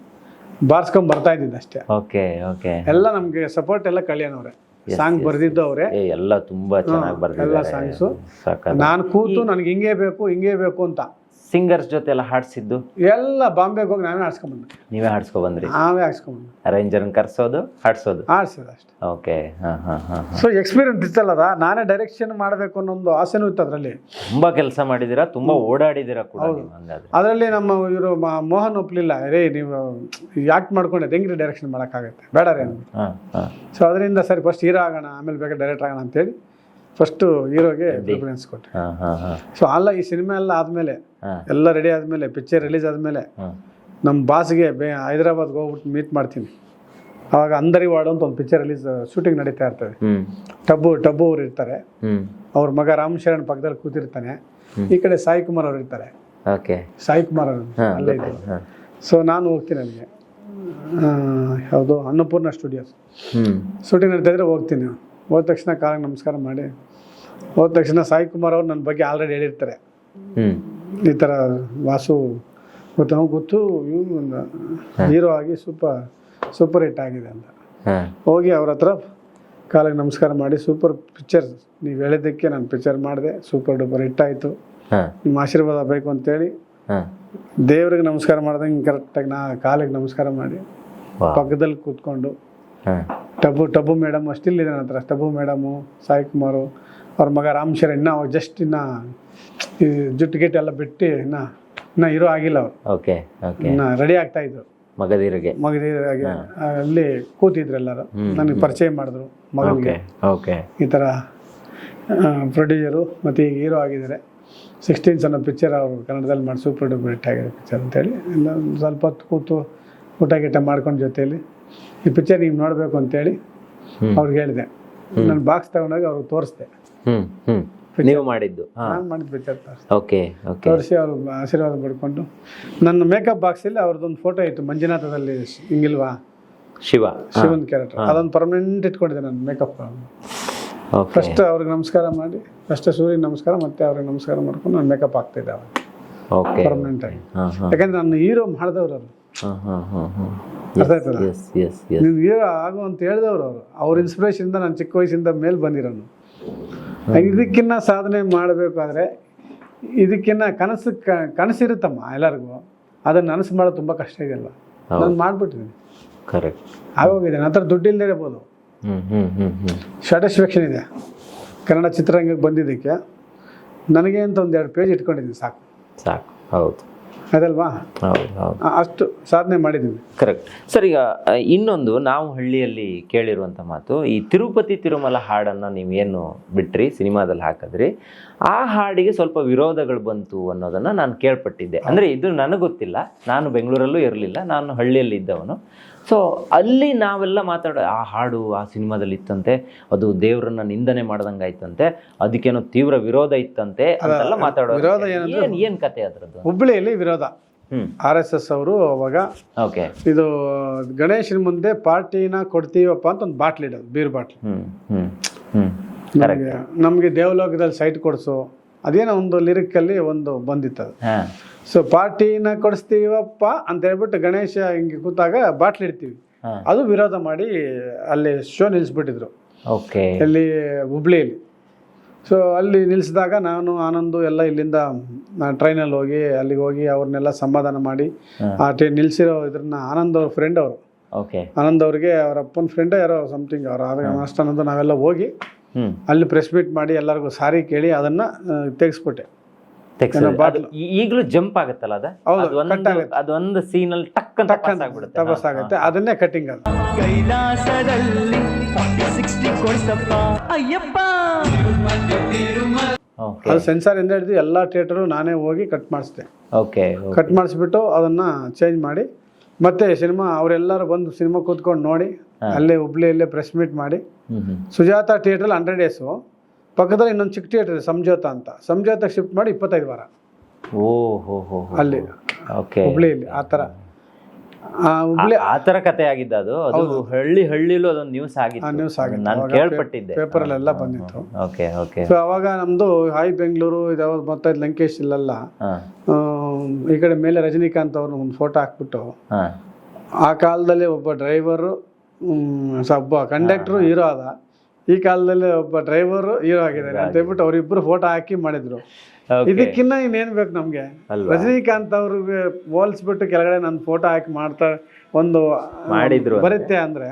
ಬಾರ್ಸ್ಕೊಂಡ್ ಬರ್ತಾ ಇದ್ದಿದ್ದು ಅಷ್ಟೇ. Okay okay. ಎಲ್ಲ ನಮಗೆ ಸಪೋರ್ಟ್ ಎಲ್ಲ ಕಲ್ಯಾಣ್ ಅವರೇ. ಸಾಂಗ್ ಬರ್ದಿದ್ದು ಅವರೇ. ಎಲ್ಲ ತುಂಬಾ ಚೆನ್ನಾಗಿ ಎಲ್ಲ ಬರ್ದಿದ್ದಾರೆ. ಸಾಂಗ್ಸು ನಾನು ಕೂತು ನನಗೆ ಹಿಂಗೇ ಬೇಕು ಹಿಂಗೇ ಬೇಕು ಅಂತ. ಸಿಂಗರ್ಸ್ ಜೊತೆ ಎಲ್ಲ ಹಾಡಿಸಿದ್ದು? ಎಲ್ಲ ಬಾಂಬೆಗೆ ಹೋಗಿ ನಾವೇ ಆಡ್ಸ್ಕೊಂಬಂದೆ ನೀವೇ ಹಾಡ್ಸ್ಕೊ ಬಂದ್ರಿ? ನಾವೇ ಹಾಡ್ಸ್ಕೊಂಡ್ಬಂದ್ರಿ ಅರೇಂಜರ್ನ ಕರ್ಸೋದು ಹಾಡ್ಸೋದು? ಆಡ್ಸಿದೆ ಅಷ್ಟೇ. ಓಕೆ ಹಾ ಹಾ ಹಾ. ಸೊ ಎಕ್ಸ್ಪೀರಿಯನ್ಸ್ ಇತ್ತಲ್ಲದ? ನಾನೇ ಡೈರೆಕ್ಷನ್ ಮಾಡಬೇಕು ಅನ್ನೋ ಒಂದು ಆಸೆನೂ ಇತ್ತು ಅದರಲ್ಲಿ. ತುಂಬಾ ಕೆಲಸ ಮಾಡಿದಿರಾ ತುಂಬಾ ಓಡಾಡಿದಿರಾ ಕೂಡ ನೀವು ಹಂಗಾದ್ರೆ? ಅದರಲ್ಲಿ ನಮ್ಮ ಇವರು ಮೋಹನ್ ಒಪ್ಲಿಲ್ಲ. ರೇ ನೀವು ಯಾಕೆ ಮಾಡ್ಕೊಂಡೆ ಹೆಂಗ್ರಿ ಡೈರೆಕ್ಷನ್ ಮಾಡೋಕ್ಕಾಗತ್ತೆ? ಬೇಡ ರೀ ಅಂದ್ಬಿಟ್ಟು ಹಾ ಹಾ. ಸೊ ಅದರಿಂದ ಸರಿ ಫಸ್ಟ್ ಹೀರೋ ಆಗೋಣ ಆಮೇಲೆ ಬೇಕಾದ್ರೆ ಡೈರೆಕ್ಟ್ ಆಗೋಣ ಅಂತೇಳಿ ಫಸ್ಟು ಹೀರೋಗೆ ಪ್ರಿಫರೆನ್ಸ್ ಕೊಟ್ಟೆ. ಹಾ ಹಾ ಹಾ. ಸೊ ಅಲ್ಲ ಈ ಸಿನಿಮಾ ಎಲ್ಲ ಆದಮೇಲೆ ಎಲ್ಲ ರೆಡಿ ಆದಮೇಲೆ ಪಿಕ್ಚರ್ ರಿಲೀಸ್ ಆದಮೇಲೆ ನಮ್ಮ ಬಾಸ್ಗೆ ಬೇ ಹೈದರಾಬಾದ್ಗೆ ಹೋಗ್ಬಿಟ್ಟು ಮೀಟ್ ಮಾಡ್ತೀನಿ. ಅವಾಗ ಅಂದರಿ ವಾರ್ಡ್ ಅಂತ ಒಂದು ಪಿಕ್ಚರ್ ರಿಲೀಸ್ ಶೂಟಿಂಗ್ ನಡೀತಾ ಇರ್ತವೆ ಟಬ್ಬು ಟಬ್ಬು ಅವ್ರು ಇರ್ತಾರೆ. ಅವ್ರ ಮಗ ರಾಮ್ ಶರಣ್ ಪಕ್ಕದಲ್ಲಿ ಕೂತಿರ್ತಾನೆ ಈ ಕಡೆ ಸಾಯಿ ಕುಮಾರ್ ಅವ್ರು ಇರ್ತಾರೆ. ಸಾಯಿ ಕುಮಾರ್ ಅವರು ಅಲ್ಲೇ ಇದ್ದಾರೆ. ಸೊ ನಾನು ಹೋಗ್ತೀನಿ ನನಗೆ ಯಾವುದು ಅನ್ನಪೂರ್ಣ ಸ್ಟುಡಿಯೋಸ್ ಶೂಟಿಂಗ್ ನಡೀತಾ ಇದ್ರೆ ಹೋಗ್ತೀನಿ. ಹೋದ ತಕ್ಷಣ ಕಾಲಕ್ಕೆ ನಮಸ್ಕಾರ ಮಾಡಿ. ಹೋದ ತಕ್ಷಣ ಸಾಯಿ ಕುಮಾರ್ ಅವ್ರು ನನ್ನ ಬಗ್ಗೆ ಆಲ್ರೆಡಿ ಹೇಳಿರ್ತಾರೆ. ಈ ಥರ ವಾಸು ಗೊತ್ತು ಅವ್ನು ಗೊತ್ತು ಇವನು ಒಂದು ಹೀರೋ ಆಗಿ ಸೂಪರ್ ಸೂಪರ್ ಹಿಟ್ ಆಗಿದೆ ಅಂತ. ಹೋಗಿ ಅವ್ರ ಹತ್ರ ಕಾಲಿಗೆ ನಮಸ್ಕಾರ ಮಾಡಿ ಸೂಪರ್ ಪಿಕ್ಚರ್ ನೀವು ಹೇಳಿದ್ದಕ್ಕೆ ನಾನು ಪಿಕ್ಚರ್ ಮಾಡಿದೆ ಸೂಪರ್ ಡೂಪರ್ ಹಿಟ್ ಆಯಿತು. ನಿಮ್ಮ ಆಶೀರ್ವಾದ ಬೇಕು ಅಂತೇಳಿ. ದೇವ್ರಿಗೆ ನಮಸ್ಕಾರ ಮಾಡ್ದಂಗೆ ಕರೆಕ್ಟಾಗಿ ನಾ ಕಾಲಿಗೆ ನಮಸ್ಕಾರ ಮಾಡಿ ಪಕ್ಕದಲ್ಲಿ ಕೂತ್ಕೊಂಡು. ಟಬ್ಬು ಟಬ್ಬು ಮೇಡಮ್ ಅಷ್ಟಿಲ್ಲ ನನ್ನ ಹತ್ರ. ಟಬ್ಬು ಮೇಡಮು ಸಾಯಿ ಕುಮಾರು ಅವ್ರ ಮಗ ರಾಮ್ ಶರಣ್ ಇನ್ನೂ ಅವಾಗ ಜಸ್ಟ್ ಇನ್ನ ಜುಟ್ಟು ಗಿಟ್ಟು ಎಲ್ಲ ಬಿಟ್ಟು ಇನ್ನ ಇನ್ನ ಇರೋ ಆಗಿಲ್ಲ ಅವ್ರು. ಓಕೆ ಓಕೆ ಇನ್ನ ರೆಡಿ ಆಗ್ತಾ ಇದ್ರು. ಮಗದಿರಿಗೆ. ಮಗದಿರಾಗಿ ಅಲ್ಲಿ ಕೂತಿದ್ರು ಎಲ್ಲರು. ನನಗೆ ಪರಿಚಯ ಮಾಡಿದ್ರು ಮಗನಿಗೆ. ಓಕೆ ಓಕೆ ಈ ಥರ ಪ್ರೊಡ್ಯೂಸರು ಮತ್ತು ಈಗ ಹೀರೋ ಆಗಿದ್ದಾರೆ. ಸಿಕ್ಸ್ಟೀನ್ಸ್ ಅನ್ನೋ ಪಿಕ್ಚರ್ ಅವರು ಕನ್ನಡದಲ್ಲಿ ಮಾಡಿ ಸೂಪರ್ ಡೂಪರ್ ಹಿಟ್ ಆಗಿದೆ ಪಿಕ್ಚರ್ ಅಂತೇಳಿ ಎಲ್ಲ ಒಂದ್ ಸ್ವಲ್ಪ ಹೊತ್ತು ಕೂತು ಊಟ ಗೀಟ ಮಾಡ್ಕೊಂಡು ಜೊತೆಯಲ್ಲಿ ಈ ಪಿಕ್ಚರ್ ನೀವು ನೋಡಬೇಕು ಅಂತೇಳಿ. ಅವ್ರಿಗೆ ಹೇಳಿದೆ. ನಾನು ಬಾಕ್ಸ್ ತಗೊಂಡಾಗ ಅವ್ರಿಗೆ ತೋರಿಸ್ದೆ. ನೀವು ಮಾಡಿದ್ದು. ನಾನು ಮಾಡಿದ ಪಿಕ್ಚರ್ ತೋರಿಸಿ ಓಕೆ ಓಕೆ ತೋರಿಸಿ ಅವರು ಆಶೀರ್ವಾದ ಪಡ್ಕೊಂಡು. ನನ್ನ ಮೇಕಪ್ ಬಾಕ್ಸಲ್ಲಿ ಅವ್ರದ್ದೊಂದು ಫೋಟೋ ಇತ್ತು ಮಂಜುನಾಥದಲ್ಲಿ ಹಿಂಗಿಲ್ವಾ ಶಿವ. ಶಿವನ್ ಕ್ಯಾರೆಕ್ಟರ್ ಅದೊಂದು ಪರ್ಮನೆಂಟ್ ಇಟ್ಕೊಂಡಿದ್ದೆ ನಾನು ಮೇಕಪ್ ಫಸ್ಟ್ ಅವ್ರಿಗೆ ನಮಸ್ಕಾರ ಮಾಡಿ ಫಸ್ಟ್ ಸೂರ್ಯನ ನಮಸ್ಕಾರ ಮತ್ತೆ ಅವ್ರಿಗೆ ನಮಸ್ಕಾರ ಮಾಡ್ಕೊಂಡು ನಾನು ಮೇಕಪ್ ಆಗ್ತಿದ್ದೆ ಅವಾಗ ಓಕೆ ಪರ್ಮನೆಂಟ್ ಆಗಿ. ಯಾಕಂದ್ರೆ ನನ್ನ ಹೀರೋ ಮಾಡಿದವ್ರು ಅವರು. ಅರ್ಥ ಆಯ್ತದ? ಹೀರೋ ಆಗು ಅಂತ ಹೇಳಿದವ್ರು ಅವರು. ಅವ್ರ ಇನ್ಸ್ಪಿರೇಷನ್ ನಾನು ಚಿಕ್ಕ ವಯಸ್ಸಿಂದ ಮೇಲೆ ಬಂದಿರೋನು. ಇದಕ್ಕಿನ್ನ ಸಾಧನೆ ಮಾಡಬೇಕಾದ್ರೆ ಇದಕ್ಕಿನ್ನ ಕನಸು ಕನಸಿರುತ್ತಮ್ಮ ಎಲ್ಲರಿಗೂ. ಅದನ್ನ ನನಸು ಮಾಡೋದು ತುಂಬ ಕಷ್ಟ ಇದೆಯಲ್ಲ. ನಾನು ಮಾಡಿಬಿಟ್ಟಿದ್ದೀನಿ ಕರೆಕ್ಟ್ ಆಗೋಗಿದೆ. ನನ್ನ ಹತ್ರ ದುಡ್ಡು ಇಲ್ಲದೆ ಇರ್ಬೋದು ಸ್ಯಾಟಿಸ್ಫ್ಯಾಕ್ಷನ್ ಇದೆ. ಕನ್ನಡ ಚಿತ್ರರಂಗಕ್ಕೆ ಬಂದಿದ್ದಕ್ಕೆ. ನನಗೆ ಅಂತ ಒಂದು ಎರಡು ಪೇಜ್ ಇಟ್ಕೊಂಡಿದ್ದೀನಿ ಸಾಕು. ಸಾಕು. ಹೌದು. ಅದಲ್ವಾ? ಹೌದು ಹೌದು. ಅಷ್ಟು ಸಾಧನೆ ಮಾಡಿದ್ದೀವಿ. ಕರೆಕ್ಟ್ ಸರ್ ಈಗ ಇನ್ನೊಂದು ನಾವು ಹಳ್ಳಿಯಲ್ಲಿ ಕೇಳಿರುವಂಥ ಮಾತು ಈ ತಿರುಪತಿ ತಿರುಮಲ ಹಾಡನ್ನು ನೀವೇನು ಬಿಟ್ರಿ ಸಿನಿಮಾದಲ್ಲಿ ಹಾಕಿದ್ರಿ ಆ ಹಾಡಿಗೆ ಸ್ವಲ್ಪ ವಿರೋಧಗಳು ಬಂತು ಅನ್ನೋದನ್ನು ನಾನು ಕೇಳ್ಪಟ್ಟಿದ್ದೆ. ಅಂದರೆ ಇದು ನನಗೆ ಗೊತ್ತಿಲ್ಲ ನಾನು ಬೆಂಗಳೂರಲ್ಲೂ ಇರಲಿಲ್ಲ ನಾನು ಹಳ್ಳಿಯಲ್ಲಿ ಇದ್ದವನು. ಸೊ ಅಲ್ಲಿ ನಾವೆಲ್ಲ ಮಾತಾಡೋ ಆ ಹಾಡು ಆ ಸಿನಿಮಾದಲ್ಲಿ ಇತ್ತಂತೆ ಅದು ದೇವರನ್ನ ನಿಂದನೆ ಮಾಡ್ದಂಗಾಯ್ತಂತೆ ಅದಕ್ಕೇನೋ ತೀವ್ರ ವಿರೋಧ ಇತ್ತಂತೆ ಅಂತೆಲ್ಲ ಮಾತಾಡೋ ವಿರೋಧ ಏನಂದ್ರೆ- ಏನು ಏನ್ ಕತೆ ಅದರದ್ದು? ಹುಬ್ಬಳ್ಳಿಯಲ್ಲಿ ವಿರೋಧ. ಹ್ಮ್. ಆರ್ ಎಸ್ ಎಸ್ ಅವರು ಅವಾಗ ಓಕೆ. ಇದು ಗಣೇಶನ ಮುಂದೆ ಪಾರ್ಟಿನ ಕೊಡ್ತೀವಪ್ಪ ಅಂತ ಒಂದು ಬಾಟ್ಲ್ ಇಡೋದು ಬೀರ್ ಬಾಟ್ಲಿ. ನಮಗೆ ದೇವಲೋಕದಲ್ಲಿ ಸೈಟ್ ಕೊಡಿಸು. ಅದೇನೋ ಒಂದು ಲಿರಿಕಲ್ಲಿ ಒಂದು ಬಂದಿತ್ತು ಅದು. ಸೊ ಪಾರ್ಟಿನ ಕೊಡಿಸ್ತೀವಪ್ಪ ಅಂತ ಹೇಳ್ಬಿಟ್ಟು ಗಣೇಶ ಹಿಂಗೆ ಕೂತಾಗ ಬಾಟ್ಲಿ ಇಡ್ತೀವಿ. ಅದು ವಿರೋಧ ಮಾಡಿ ಅಲ್ಲಿ ಶೋ ನಿಲ್ಲಿಸ್ಬಿಟ್ಟಿದ್ರು ಎಲ್ಲಿ ಹುಬ್ಳಿಯಲ್ಲಿ. ಸೊ ಅಲ್ಲಿ ನಿಲ್ಲಿಸಿದಾಗ ನಾನು ಆನಂದು ಎಲ್ಲ ಇಲ್ಲಿಂದ ಟ್ರೈನಲ್ಲಿ ಹೋಗಿ ಅಲ್ಲಿಗೆ ಹೋಗಿ ಅವ್ರನ್ನೆಲ್ಲ ಸಮಾಧಾನ ಮಾಡಿ ಆ ಟ್ರೈನ್ ನಿಲ್ಸಿರೋ ಇದ್ರನ್ನ ಆನಂದ್ ಅವ್ರ ಫ್ರೆಂಡ್ ಅವರು. ಆನಂದ್ ಅವ್ರಿಗೆ ಅವ್ರ ಅಪ್ಪನ ಫ್ರೆಂಡ್ ಯಾರೋ ಸಮಥಿಂಗ್ ಅವ್ರ ಅಷ್ಟನ್ನೊಂದು ನಾವೆಲ್ಲ ಹೋಗಿ ಅಲ್ಲಿ ಪ್ರೆಸ್ ಮೀಟ್ ಮಾಡಿ ಎಲ್ಲರಿಗೂ ಸಾರಿ ಕೇಳಿ ಅದನ್ನ ತೆಗೆಸ್ಬಿಟ್ಟೆ ಈಗಲೂ ಜಂಪ್ ಆಗುತ್ತಲ್ಲ ಅದ? ಅದೊಂದು cut ಸೀನ್ ಅಲ್ಲಿ ಟಕ್ ಅಂತ ಆಗ್ಬಿಡುತ್ತೆ. ತಪಸ್ಸಾಗುತ್ತೆ ಅದನ್ನೇ ಕಟಿಂಗ್ ಅದು. ಕೈಲಾಸದಲ್ಲಿ ಅಯ್ಯಪ್ಪ! ಅದು ಸೆನ್ಸಾರ್ ಇಂದ ಹಿಡಿದು ಎಲ್ಲ ಥಿಯೇಟರು ನಾನೇ ಹೋಗಿ ಕಟ್ ಮಾಡಿಸ್ದೆ. ಓಕೆ ಕಟ್ ಮಾಡಿಸ್ಬಿಟ್ಟು ಅದನ್ನ ಚೇಂಜ್ ಮಾಡಿ ಮತ್ತೆ ಸಿನಿಮಾ ಅವರೆಲ್ಲರೂ ಬಂದು ಸಿನಿಮಾ ಕೂತ್ಕೊಂಡು ನೋಡಿ ಅಲ್ಲೇ ಹುಬ್ಳಿಯಲ್ಲೇ ಪ್ರೆಸ್ ಮೀಟ್ ಮಾಡಿ ಸುಜಾತ ಥಿಯೇಟ್ರಲ್ಲಿ ಹಂಡ್ರೆಡ್ ಡೇಸು. ಪಕ್ಕದಲ್ಲಿ ಇನ್ನೊಂದು ಚಿಕ್ಕ ಥಿಯೇಟರ್ ಇದೆ ಸಂಜೋತ ಅಂತ. ಸಂಜೋತ ಶಿಫ್ಟ್ ಮಾಡಿ ಇಪ್ಪತ್ತೈದು ವಾರ. ಓ ಹೋ ಹೋ ಅಲ್ಲಿ. ಓಕೆ. ಹುಬ್ಳಿಯಲ್ಲಿ ಆ ಥರ. ಆ ಹುಬ್ಳಿ ಆ ತರ ಕತೆ ಆಗಿದ್ದ ಅದು? ಅದು ಹಳ್ಳಿ ಹಳ್ಳಿಲೂ ಅದೊಂದು ನ್ಯೂಸ್ ಆ ಆಗಿತ್ತು ನ್ಯೂಸ್ ಆಗಿತ್ತು. ನಾನು ಅವಾಗ ಕೇಳ್ಪಟ್ಟಿದ್ದೆ. ಪೇಪರಲ್ಲೆಲ್ಲ ಬಂದಿತ್ತು. Okay okay. ಸೊ ಅವಾಗ ನಮ್ಮದು ಹಾಯ್ ಬೆಂಗಳೂರು ಇದಾವ ಮತ್ತೆ ಲಂಕೇಶ್ ಇಲ್ಲೆಲ್ಲ. ಈ ಕಡೆ ಮೇಲೆ ರಜನಿಕಾಂತ್ ಅವ್ರನ್ನ ಒಂದು ಫೋಟೋ ಹಾಕ್ಬಿಟ್ಟು ಆ ಕಾಲದಲ್ಲಿ ಒಬ್ಬ ಡ್ರೈವರು ಒಬ್ಬ ಕಂಡಕ್ಟ್ರು ಹೀರೋ ಅದ ಈ ಕಾಲದಲ್ಲಿ ಒಬ್ಬ ಡ್ರೈವರು ಹೀರೋ ಆಗಿದ್ದಾರೆ ಅಂತ ಹೇಳ್ಬಿಟ್ಟು ಅವರಿಬ್ಬರು ಫೋಟೋ ಹಾಕಿ ಮಾಡಿದ್ರು. ಇದಕ್ಕಿನ್ನ ಇನ್ನೇನು ಬೇಕು ನಮಗೆ? ರಜನಿಕಾಂತ್ ಅವ್ರಿಗೆ ಹೋಲಿಸ್ಬಿಟ್ಟು ಕೆಳಗಡೆ ನನ್ನ ಫೋಟೋ ಹಾಕಿ ಮಾಡ್ತಾ ಒಂದು ಮಾಡಿದ್ರು ಬರುತ್ತೆ ಅಂದ್ರೆ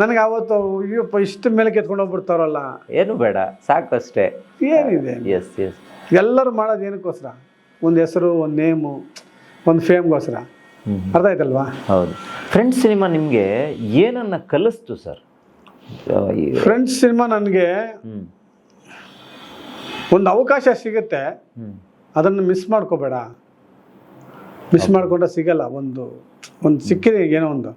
ನನಗೆ ಅವತ್ತು ಅಯ್ಯಪ್ಪ ಇಷ್ಟು ಮೇಲೆ ಕೆತ್ಕೊಂಡು ಹೋಗ್ಬಿಡ್ತಾರಲ್ಲ? ಏನು ಬೇಡ ಸಾಕು ಅಷ್ಟೇ. ಏನಿದೆ? ಎಸ್ ಎಸ್ ಎಲ್ಲರೂ ಮಾಡೋದು ಏನಕ್ಕೋಸ್ಕರ? ಒಂದು ಹೆಸರು ಒಂದು ನೇಮು ಒಂದು ಫೇಮ್ಗೋಸ್ಕರ ಅರ್ಥ ಆಯ್ತಲ್ವಾ? ಹೌದು. ಫ್ರೆಂಡ್ಸ್ ಸಿನಿಮಾ ನಿಮಗೆ ಏನನ್ನ ಕಲಿಸ್ತು ಸರ್? ಫ್ರೆಂಡ್ಸ್ ಸಿನಿಮಾ ನನಗೆ ಒಂದು ಅವಕಾಶ ಸಿಗುತ್ತೆ. ಅದನ್ನು ಮಿಸ್ ಮಾಡ್ಕೋಬೇಡ. ಮಿಸ್ ಮಾಡ್ಕೊಂಡ್ರೆ ಸಿಗಲ್ಲ ಒಂದು ಒಂದು ಸಿಕ್ಕಿದೆ ಏನೋ ಒಂದು.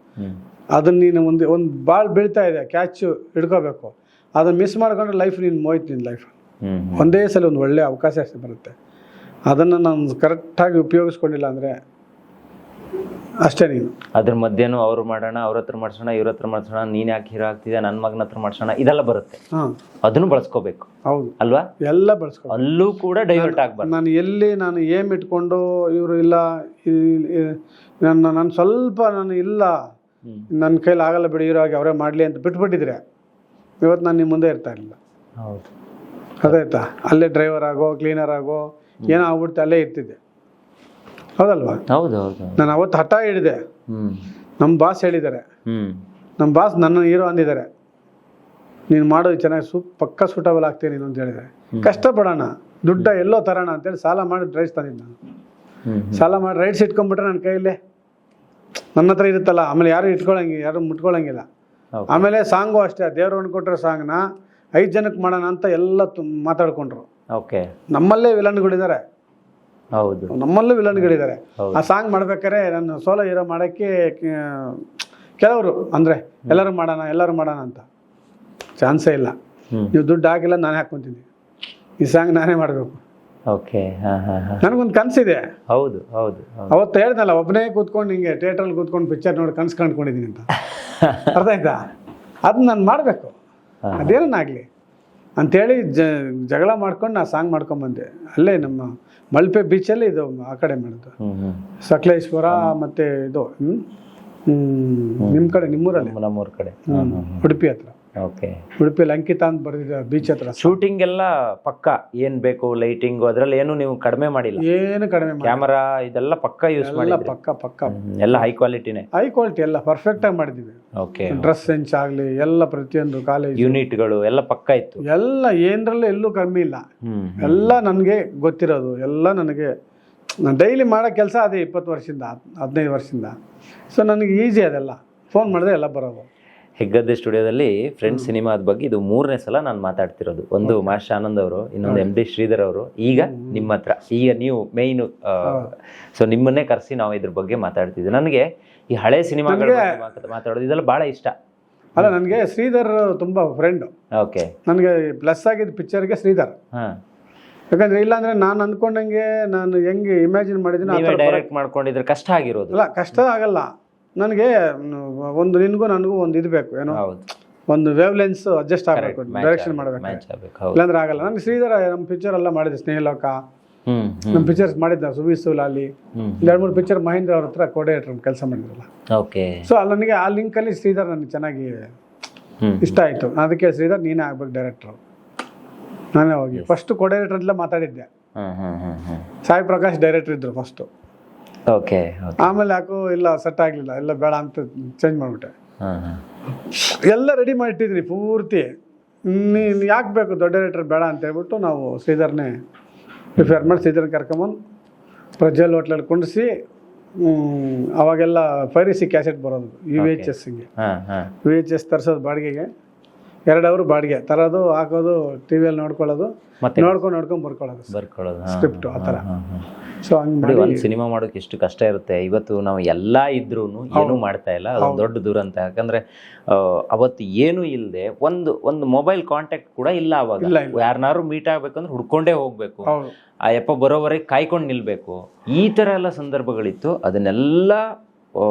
ಅದನ್ನ ನೀನು ಒಂದು ಒಂದು ಬಾಲ್ ಬೀಳ್ತಾ ಇದೆ ಕ್ಯಾಚು ಹಿಡ್ಕೋಬೇಕು. ಅದನ್ನ ಮಿಸ್ ಮಾಡ್ಕೊಂಡ್ರೆ ಲೈಫ್ ನೀನು ಮೋಯ್ತು ನಿನ್ನ ಲೈಫ್ ಒಂದೇ ಸಲ ಒಂದು ಒಳ್ಳೆಯ ಅವಕಾಶ ಬರುತ್ತೆ ಅದನ್ನು ನಾನು ಕರೆಕ್ಟಾಗಿ ಉಪಯೋಗಿಸ್ಕೊಂಡಿಲ್ಲ ಅಂದರೆ ಅಷ್ಟೇ ನೀವು ಅದ್ರ ಮಧ್ಯನೂ ಅವ್ರು ಮಾಡೋಣ ಅವ್ರ ಹತ್ರ ಮಾಡ್ಸೋಣ ಇವ್ರ ಹತ್ರ ಮಾಡ್ಸೋಣ ನೀನ್ ಯಾಕೆ ಹೀರೋ ಆಗ್ತಿದ್ಯಾ ನನ್ನ ಮಗನ ಹತ್ರ ಮಾಡ್ಸೋಣ ಇದೆಲ್ಲ ಬರುತ್ತೆ. ಹಾಂ. ಅದನ್ನು ಬಳಸ್ಕೋಬೇಕು. ಹೌದು. ಅಲ್ವಾ? ಎಲ್ಲ ಬಳಸ್ಕೊ ಅಲ್ಲೂ ಕೂಡ ಡೈವರ್ಟ್ ಆಗ್ಬಾರ್ದು. ನಾನು ಎಲ್ಲಿ ನಾನು ಏಮ್ ಇಟ್ಕೊಂಡು ಇವರು ಇಲ್ಲ ನನ್ನ ನಾನು ಸ್ವಲ್ಪ ನಾನು ಇಲ್ಲ ನನ್ನ ಕೈಲಿ ಆಗಲ್ಲ ಬಿಡಿ ಇರೋ ಹಾಗೆ ಅವರೇ ಮಾಡಲಿ ಅಂತ ಬಿಟ್ಬಿಟ್ಟಿದ್ರೆ ಇವತ್ತು ನಾನು ನಿಮ್ಮ ಮುಂದೆ ಇರ್ತಾ ಇರಲಿಲ್ಲ. ಹೌದು. ಅದಾಯ್ತಾ ಅಲ್ಲೇ ಡ್ರೈವರ್ ಆಗೋ ಕ್ಲೀನರ್ ಆಗೋ ಏನೋ ಆಗ್ಬಿಡ್ತು ಅಲ್ಲೇ ಇರ್ತಿದ್ದೆ. ಹೌದಲ್ವಾ? ಹೌದು ಹೌದು. ನಾನು ಅವತ್ತು ಹಠ ಹೇಳಿದೆ. ಹ್ಮ್. ನಮ್ಮ ಬಾಸ್ ಹೇಳಿದ್ದಾರೆ. ಹ್ಮ್. ನಮ್ಮ ಬಾಸ್ ನನ್ನ ಹೀರೋ ಅಂದಿದ್ದಾರೆ. ನೀನು ಮಾಡೋದು ಚೆನ್ನಾಗಿ ಸೂಪ್ ಪಕ್ಕ ಸೂಟಬಲ್ ಆಗ್ತೀನಿ ನೀನು ಅಂತ ಹೇಳಿದೆ ಕಷ್ಟಪಡೋಣ ದುಡ್ಡ ಎಲ್ಲೋ ತರೋಣ ಅಂತೇಳಿ ಸಾಲ ಮಾಡಿ ರೈಟ್ಸ್ ತಂದಿದ್ದು ನಾನು. ಹ್ಮ್ ಸಾಲ ಮಾಡಿ ರೈಟ್ಸ್ ಇಟ್ಕೊಂಡ್ಬಿಟ್ರೆ ನನ್ನ ಕೈಯಲ್ಲೇ. ನನ್ನ ಹತ್ರ ಇರುತ್ತಲ್ಲ ಆಮೇಲೆ ಯಾರು ಇಟ್ಕೊಳಂಗಿ ಯಾರು ಮುಟ್ಕೊಳಂಗಿಲ್ಲ. ಆಮೇಲೆ ಸಾಂಗು ಅಷ್ಟೇ ದೇವ್ರು ಅಂದ್ಕೊಟ್ರೆ ಸಾಂಗ್ನ ಐದು ಜನಕ್ಕೆ ಮಾಡೋಣ ಅಂತ ಎಲ್ಲ ತುಂಬ ಮಾತಾಡ್ಕೊಂಡ್ರು. ಓಕೆ. ನಮ್ಮಲ್ಲೇ ವಿಲನ್ಗಳಿದ್ದಾರೆ ಹೌದು. ನಮ್ಮಲ್ಲೂ ವಿಲನ್ಗಳಿದ್ದಾರೆ. ಆ ಸಾಂಗ್ ಮಾಡ್ಬೇಕಾದ್ರೆ ನಾನು ಸೋಲೋ ಹೀರೋ ಮಾಡೋಕ್ಕೆ ಕೆಲವರು ಅಂದರೆ ಎಲ್ಲರೂ ಮಾಡೋಣ ಎಲ್ಲರೂ ಮಾಡೋಣ ಅಂತ. ಚಾನ್ಸೇ ಇಲ್ಲ. ನೀವು ದುಡ್ಡು ಹಾಕಿಲ್ಲ ನಾನೇ ಹಾಕ್ಕೊಂತೀನಿ. ಈ ಸಾಂಗ್ ನಾನೇ ಮಾಡಬೇಕು. ಓಕೆ ಹಾ ಹಾ ಹಾ. ನನಗೊಂದು ಕನಸಿದೆ. ಹೌದು ಹೌದು ಅವತ್ತು ಹೇಳ್ದಲ್ಲ ಒಬ್ಬನೇ ಕೂತ್ಕೊಂಡು ಹಿಂಗೆ ಥಿಯೇಟ್ರಲ್ಲಿ ಕೂತ್ಕೊಂಡು ಪಿಕ್ಚರ್ ನೋಡಿ ಕನಸು ಕಂಡ್ಕೊಂಡಿದ್ದೀನಿ ಅಂತ. [laughs] ಅರ್ಥ ಆಯ್ತಾ? ಅದನ್ನ ನಾನು ಮಾಡಬೇಕು. ಅದೇನಾಗಲಿ ಅಂಥೇಳಿ ಜ ಜಗಳ ಮಾಡ್ಕೊಂಡು ನಾನು ಸಾಂಗ್ ಮಾಡ್ಕೊಂಡ್ಬಂದೆ ಅಲ್ಲೇ ನಮ್ಮ ಮಲ್ಪೆ ಬೀಚಲ್ಲಿ ಇದು ಆ ಕಡೆ ಮಾಡೋದು ಸಕಲೇಶ್ವರ ಮತ್ತೆ ಇದು ಹ್ಮ್? ಹ್ಮ್, ನಿಮ್ಮ ಕಡೆ ನಿಮ್ಮೂರಲ್ಲಿ? ನಮ್ಮೂರ ಕಡೆ. ಉಡುಪಿ ಹತ್ರ. ಓಕೆ ಉಡುಪಿಯಲ್ಲಿ ಅಂಕಿತ ಅಂತ ಬರೆದಿದ್ದೆ ಬೀಚ್ ಹತ್ರ ಶೂಟಿಂಗ್ ಎಲ್ಲ ಪಕ್ಕ. ಏನ್ ಬೇಕು ಲೈಟಿಂಗ್ ಅದ್ರಲ್ಲಿ ಏನು ನೀವು ಕಡಿಮೆ ಮಾಡಿಲ್ಲ. ಏನು ಕಡಿಮೆ ಮಾಡಿ ಕ್ಯಾಮರಾ ಇದೆಲ್ಲ ಪಕ್ಕ ಯೂಸ್ ಎಲ್ಲ ಪಕ್ಕಾ ಪಕ್ಕ. ಪಕ್ಕ ಎಲ್ಲ ಹೈ ಕ್ವಾಲಿಟಿನೇ ಹೈ ಕ್ವಾಲಿಟಿ ಎಲ್ಲ ಪರ್ಫೆಕ್ಟ್ ಆಗಿ ಮಾಡಿದ್ದೀವಿ. ಓಕೆ ಡ್ರೆಸ್ ಸೆನ್ಸ್ ಆಗಲಿ ಎಲ್ಲ ಪ್ರತಿಯೊಂದು ಕಾಲೇಜ್ ಯೂನಿಟ್ಗಳು ಎಲ್ಲ ಪಕ್ಕ ಇತ್ತು. ಎಲ್ಲ ಏನರಲ್ಲೂ ಎಲ್ಲೂ ಕಮ್ಮಿ ಇಲ್ಲ. ಹ್ಮ್ ಎಲ್ಲ ನನಗೆ ಗೊತ್ತಿರೋದು ಎಲ್ಲ ನನಗೆ ನಾನು ಡೈಲಿ ಮಾಡೋ ಕೆಲಸ ಅದೇ ಇಪ್ಪತ್ತು ವರ್ಷದಿಂದ ಹದ್- ಹದಿನೈದು ವರ್ಷದಿಂದ. ಸೊ ನನಗೆ ಈಸಿ ಅದೆಲ್ಲ. ಫೋನ್ ಮಾಡಿದ್ರೆ ಎಲ್ಲ ಬರೋದು. ಹೆಗ್ಗದ್ದೆ ಸ್ಟುಡಿಯೋದಲ್ಲಿ ಫ್ರೆಂಡ್ ಸಿನಿಮಾದ ಬಗ್ಗೆ ಇದು ಮೂರನೇ ಸಲ ನಾನು ಮಾತಾಡ್ತಿರೋದು. ಒಂದು ಮಾಸ್ಟರ್ ಆನಂದ್ ಅವರು ಇನ್ನೊಂದು ಎಂ ಡಿ ಶ್ರೀಧರ್ ಅವರು. ಈಗ ನಿಮ್ಮ ಹತ್ರ ಈಗ ನೀವು ಮೇಯ್ನು ಸೊ ನಿಮ್ಮನ್ನೇ ಕರೆಸಿ ನಾವು ಇದ್ರ ಬಗ್ಗೆ ಮಾತಾಡ್ತಿದ್ವಿ. ನನಗೆ ಈ ಹಳೆ ಸಿನಿಮಾಗಳ ಬಗ್ಗೆ ಮಾತಾಡೋದು ಇದೆಲ್ಲ ಬಹಳ ಇಷ್ಟ. ಅಲ್ಲ ನನಗೆ ಶ್ರೀಧರ್ ತುಂಬ ಫ್ರೆಂಡ್ ಓಕೆ. ನನಗೆ ಪ್ಲಸ್ ಆಗಿದ್ದ ಪಿಕ್ಚರ್ಗೆ ಶ್ರೀಧರ್. ಹಾ. ಯಾಕಂದ್ರೆ ಇಲ್ಲಾಂದ್ರೆ ನಾನು ಅಂದ್ಕೊಂಡಂಗೆ ನಾನು ಹೆಂಗೆ ಇಮ್ಯಾಜಿನ್ ಮಾಡಿದ್ದೀನಿ ಡೈರೆಕ್ಟ್ ಮಾಡ್ಕೊಂಡಿದ್ರೆ ಕಷ್ಟ ಆಗಿರೋದು. ಅಲ್ಲ ಕಷ್ಟ ಆಗಲ್ಲ. ನನಗೆ ಒಂದು ನಿನಗೂ ನನಗೂ ಒಂದು ಇದು ಬೇಕು ಏನೋ? ಒಂದು ವೇವ್ ಲೆನ್ಸ್ ಅಡ್ಜಸ್ಟ್ ಆಗಬೇಕು ಡೈರೆಕ್ಷನ್ ಮಾಡಬೇಕು. ಇಲ್ಲಾಂದ್ರೆ ಆಗಲ್ಲ. ನನಗೆ ಶ್ರೀಧರ ನಮ್ಮ ಪಿಕ್ಚರ್ ಎಲ್ಲ ಮಾಡಿದ್ದೆ ಸ್ನೇಹಲೋಕ. ನಮ್ಮ ಪಿಕ್ಚರ್ಸ್ ಮಾಡಿದ್ದ ಸುಬೀಸು ಲಾಲಿ ಹ್ಮ್ ಎರಡು ಮೂರು ಪಿಕ್ಚರ್ ಮಹೇಂದ್ರ ಅವ್ರ ಹತ್ರ ಕೋಡಿನೇಟರ್ ಕೆಲಸ ಮಾಡಿದ್ರಲ್ಲ. ಓಕೆ. ಸೊ ಅಲ್ಲಿ ನನಗೆ ಆ ಲಿಂಕಲ್ಲಿ ಶ್ರೀಧರ್ ನನಗೆ ಚೆನ್ನಾಗಿ ಇಷ್ಟ ಆಯಿತು. ಅದಕ್ಕೆ ಶ್ರೀಧರ್ ನೀನೇ ಆಗ್ಬೇಕು ಡೈರೆಕ್ಟ್ರು ನಾನೇ ಹೋಗಿ. ಫಸ್ಟ್ ಕೋಡಿನೇಟರ್ ಅಂತಲೇ ಮಾತಾಡಿದ್ದೆ. ಸಾಯಿ ಪ್ರಕಾಶ್ ಡೈರೆಕ್ಟರ್ ಇದ್ರು ಫಸ್ಟು ಓಕೆ ಆಮೇಲೆ ಯಾಕೋ ಇಲ್ಲ ಸೆಟ್ ಆಗಲಿಲ್ಲ. ಎಲ್ಲ ಬೇಡ ಅಂತ ಚೇಂಜ್ ಮಾಡಿಬಿಟ್ಟೆ. ಎಲ್ಲ ರೆಡಿ ಮಾಡಿಟ್ಟಿದ್ರಿ ಪೂರ್ತಿ. ನೀನು ಯಾಕೆ ಬೇಕು? ದೊಡ್ಡ ರೇಟರ್ ಬೇಡ ಅಂತ ಹೇಳ್ಬಿಟ್ಟು ನಾವು ಶ್ರೀಧರ್ನೇ ಪ್ರಿಫೇರ್ ಮಾಡಿ ಶ್ರೀಧರ್ ಕರ್ಕೊಂಬಂದು ಪ್ರಜ್ವಲ್ ಹೋಟ್ಲಲ್ಲಿ ಕುಂಡಿಸಿ ಅವಾಗೆಲ್ಲ ಫೈರಿಸಿ ಕ್ಯಾಸೆಟ್ ಬರೋದು ಯು ವಿ ಎಚ್ ಎಸ್ ಹಿಂಗೆ ಯು ಎಚ್ ಎಸ್ ತರಿಸೋದು ಬಾಡಿಗೆಗೆ. ಎರಡು ಅವರು ಬಾಡಿಗೆ. ತರೋದು ಹಾಕೋದು ಟಿ ವಿಯಲ್ಲಿ ನೋಡ್ಕೊಳ್ಳೋದು ನೋಡ್ಕೊಂಡು ನೋಡ್ಕೊಂಡು ಬರ್ಕೊಳ್ಳೋದು ಸ್ಕ್ರಿಪ್ಟು ಆ ಥರ. ಸೊ ಹಂಗೆ ಒಂದು ಸಿನಿಮಾ ಮಾಡೋಕೆ ಎಷ್ಟು ಕಷ್ಟ ಇರುತ್ತೆ. ಇವತ್ತು ನಾವು ಎಲ್ಲ ಇದ್ರೂ ಏನೂ ಮಾಡ್ತಾ ಇಲ್ಲ. ಅದು ದೊಡ್ಡ ದುರಂತ ಯಾಕಂದ್ರೆ ಆ, ಅವತ್ತು ಏನು ಇಲ್ಲದೆ ಒಂದು ಒಂದು ಮೊಬೈಲ್ ಕಾಂಟ್ಯಾಕ್ಟ್ ಕೂಡ ಇಲ್ಲ ಅವಾಗ. ಯಾರನ್ನಾರು ಮೀಟ್ ಆಗ್ಬೇಕಂದ್ರೆ ಹುಡ್ಕೊಂಡೇ ಹೋಗ್ಬೇಕು. ಆ ಯಪ್ಪ ಬರೋವರೆಗೆ ಕಾಯ್ಕೊಂಡು ನಿಲ್ಬೇಕು. ಈ ತರ ಎಲ್ಲ ಸಂದರ್ಭಗಳಿತ್ತು. ಅದನ್ನೆಲ್ಲ